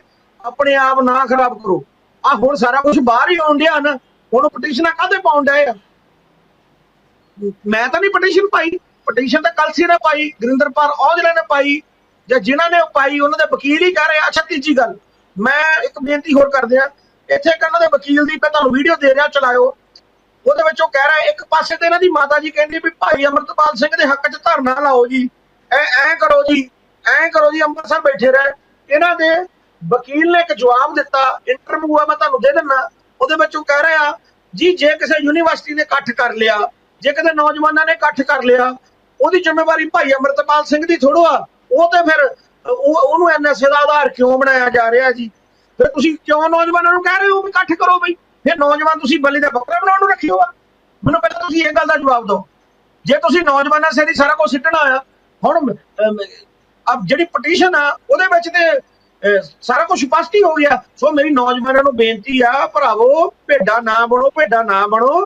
ਆਪਣੇ ਆਪ ਨਾ ਖਰਾਬ ਕਰੋ। ਆ ਹੁਣ ਸਾਰਾ ਕੁਝ ਬਾਹਰ ਹੀ ਆਉਣ ਡਿਆ ਨਾ, ਹੁਣ ਪਟੀਸ਼ਨਾਂ ਕਾਹਦੇ ਪਾਉਣ ਡਏ ਆ? ਮੈਂ ਤਾਂ ਨਹੀਂ ਪਟੀਸ਼ਨ ਪਾਈ ਪਟੀਸ਼ਨ ਤਾਂ ਕਲਸੀ ਨੇ ਪਾਈ, ਗਰਿੰਦਰਪਾਲ ਔਜਲੇ ਨੇ ਪਾਈ, ਜਾਂ ਜਿਨ੍ਹਾਂ ਨੇ ਪਾਈ, ਉਹਨਾਂ ਦੇ ਵਕੀਲ ਹੀ ਕਹਿ ਰਹੇ ਅੱਛਾ, ਤੀਜੀ ਗੱਲ, ਮੈਂ ਇੱਕ ਬੇਨਤੀ ਹੋਰ ਕਰਦੇ ਆ, ਇੱਥੇ ਇੱਕ ਉਹਨਾਂ ਦੇ ਵਕੀਲ ਦੀ ਮੈਂ ਤੁਹਾਨੂੰ ਵੀਡੀਓ ਦੇ ਰਿਹਾ, ਚਲਾਇਓ। ਉਹਦੇ ਵਿੱਚ ਉਹ ਕਹਿ ਰਿਹਾ, ਇੱਕ ਪਾਸੇ ਤੇ ਇਹਨਾਂ ਦੀ ਮਾਤਾ ਜੀ ਕਹਿੰਦੀ ਵੀ ਭਾਈ ਅਮਰਤਪਾਲ ਸਿੰਘ ਦੇ ਹੱਕ 'ਚ ਧਰਨਾ ਲਾਓ ਜੀ। ਐ ਐ ਕਰੋ ਜੀ, ਐ ਕਰੋ ਜੀ, ਅੰਮ੍ਰਿਤਸਰ ਬੈਠੇ ਰਹਿ। ਇਹਨਾਂ ਦੇ ਵਕੀਲ ਨੇ ਇੱਕ ਜਵਾਬ ਦਿੱਤਾ ਇੰਟਰਵਿਊ ਆ, ਮੈਂ ਤੁਹਾਨੂੰ ਦੇ ਦਿੰਦਾ ਉਹਦੇ ਵਿੱਚ ਉਹ ਕਹਿ ਰਿਹਾ, ਜੀ, ਜੇ ਕਿਸੇ ਯੂਨੀਵਰਸਿਟੀ ਨੇ ਇਕੱਠ ਕਰ ਲਿਆ, ਜੇ ਕਿਤੇ ਨੌਜਵਾਨਾਂ ਨੇ ਇਕੱਠ ਕਰ ਲਿਆ, ਉਹਦੀ ਜ਼ਿੰਮੇਵਾਰੀ ਭਾਈ ਅਮਰਤਪਾਲ ਸਿੰਘ ਦੀ ਥੋੜੋ ਆ। ਉਹ ਤੇ ਫਿਰ ਉਹ, ਉਹਨੂੰ ਐਨਐਸਏ ਦਾ ਆਧਾਰ ਕਿਉਂ ਬਣਾਇਆ ਜਾ ਰਿਹਾ ਜੀ? ਫਿਰ ਤੁਸੀਂ ਕਿਉਂ ਨੌਜਵਾਨਾਂ ਨੂੰ ਕਹਿ ਰਹੇ ਹੋ ਵੀ ਇਕੱਠ ਕਰੋ ਬਈ? ਫਿਰ ਨੌਜਵਾਨ ਤੁਸੀਂ ਬਲੀ ਦਾ ਬੱਕਰਾ ਬਣਾਉਣ ਨੂੰ ਰੱਖਿਓ ਆ। ਮੈਨੂੰ ਪਹਿਲਾਂ ਤੁਸੀਂ ਇਹ ਗੱਲ ਦਾ ਜਵਾਬ ਦਿਓ। ਜੇ ਤੁਸੀਂ ਨੌਜਵਾਨਾਂ ਸਿਰ ਹੀ ਸਾਰਾ ਕੁਝ ਸਿੱਟਣਾ ਆ, ਹੁਣ ਅਬ ਜਿਹੜੀ ਪਟੀਸ਼ਨ ਆ, ਉਹਦੇ ਵਿੱਚ ਤੇ ਸਾਰਾ ਕੁਝ ਸਪਸ਼ਟ ਹੀ ਹੋ ਗਿਆ। ਸੋ ਮੇਰੀ ਨੌਜਵਾਨਾਂ ਨੂੰ ਬੇਨਤੀ ਆ, ਭਰਾਵੋ, ਭੇਡਾ ਨਾ ਬਣੋ, ਭੇਡਾ ਨਾ ਬਣੋ।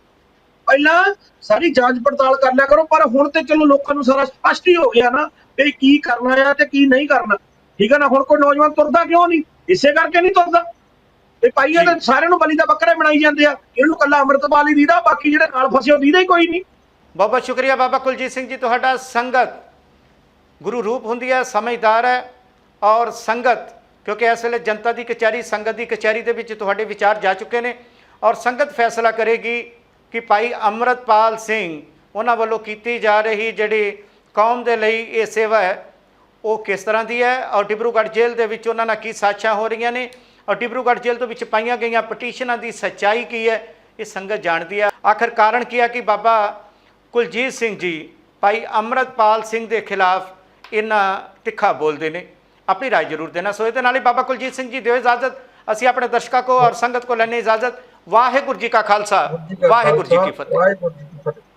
ਪਹਿਲਾਂ ਸਾਰੀ ਜਾਂਚ ਪੜਤਾਲ ਕਰ ਲਿਆ ਕਰੋ, ਪਰ ਹੁਣ ਤੇ ਚਲੋ ਲੋਕਾਂ ਨੂੰ ਸਾਰਾ ਸਪਸ਼ਟ ਹੀ ਹੋ ਗਿਆ ਨਾ ਵੀ ਕੀ ਕਰਨਾ ਆ ਤੇ ਕੀ ਨਹੀਂ ਕਰਨਾ। ਠੀਕ ਹੈ ਨਾ? ਹੁਣ ਕੋਈ ਨੌਜਵਾਨ ਤੁਰਦਾ ਕਿਉਂ ਨਹੀਂ? ਇਸੇ ਕਰਕੇ ਨਹੀਂ ਤੁਰਦਾ। ਇਹ ਪਾਈਏ ਤਾਂ ਸਾਰਿਆਂ ਨੂੰ ਬਲੀ ਦਾ ਬੱਕਰਾ ਬਣਾਈ ਜਾਂਦੇ ਆ। ਇਹਨੂੰ ਕੱਲਾ ਅੰਮ੍ਰਿਤਪਾਲ ਹੀ ਦੀਦਾ ਬਾਕੀ ਜਿਹੜੇ ਨਾਲ ਫਸੇ ਉਹ ਦੀਦਾ ਹੀ ਕੋਈ ਨਹੀਂ। ਬਹੁਤ ਬਹੁਤ ਸ਼ੁਕਰੀਆ ਬਾਬਾ ਕੁਲਜੀਤ ਸਿੰਘ ਜੀ ਤੁਹਾਡਾ ਸੰਗਤ ਗੁਰੂ ਰੂਪ ਹੁੰਦੀ ਹੈ ਸਮਝਦਾਰ ਹੈ ਔਰ ਸੰਗਤ ਕਿਉਂਕਿ ਇਸ ਵੇਲੇ ਜਨਤਾ ਦੀ ਕਚਹਿਰੀ ਸੰਗਤ ਦੀ ਕਚਹਿਰੀ ਦੇ ਵਿੱਚ ਤੁਹਾਡੇ ਵਿਚਾਰ ਜਾ ਚੁੱਕੇ ਨੇ ਔਰ ਸੰਗਤ ਫੈਸਲਾ ਕਰੇਗੀ ਕਿ ਭਾਈ ਅਮਰਤਪਾਲ ਸਿੰਘ ਉਹਨਾਂ ਵੱਲੋਂ ਕੀਤੀ ਜਾ ਰਹੀ ਜਿਹੜੀ ਕੌਮ ਦੇ ਲਈ ਇਹ ਸੇਵਾ ਹੈ ਉਹ ਕਿਸ ਤਰ੍ਹਾਂ ਦੀ ਹੈ ਔਰ ਡਿਬਰੂਗੜ੍ਹ ਜੇਲ੍ਹ ਦੇ ਵਿੱਚ ਉਹਨਾਂ ਨਾਲ ਕੀ ਸਾਜ਼ਿਸ਼ਾਂ ਹੋ ਰਹੀਆਂ ਨੇ ਔਰ ਡਿਬਰੂਗੜ੍ਹ ਜੇਲ੍ਹ ਦੇ ਵਿੱਚ ਪਾਈਆਂ ਗਈਆਂ ਪਟੀਸ਼ਨਾਂ ਦੀ ਸੱਚਾਈ ਕੀ ਹੈ ਇਹ ਸੰਗਤ ਜਾਣਦੀ ਹੈ। ਆਖਰ ਕਾਰਨ ਕੀ ਹੈ ਕਿ ਬਾਬਾ ਕੁਲਜੀਤ ਸਿੰਘ ਜੀ ਭਾਈ ਅਮਰਤਪਾਲ ਸਿੰਘ ਦੇ ਖਿਲਾਫ ਇਹਨਾਂ ਤਿੱਖਾ ਬੋਲਦੇ ਨੇ। ਆਪਣੀ ਰਾਏ ਜ਼ਰੂਰ ਦੇਣਾ। ਸੋ ਇਹਦੇ ਨਾਲ ਹੀ ਬਾਬਾ ਕੁਲਜੀਤ ਸਿੰਘ ਜੀ ਦਿਓ ਇਜਾਜ਼ਤ। ਅਸੀਂ ਆਪਣੇ ਦਰਸ਼ਕਾਂ ਕੋ ਔਰ ਸੰਗਤ ਕੋ ਲੈਣੇ ਇਜਾਜ਼ਤ। ਵਾਹਿਗੁਰੂ ਜੀ ਕਾ ਖਾਲਸਾ। ਵਾਹਿਗੁਰੂ ਜੀ ਕੀ ਫਤਿਹ।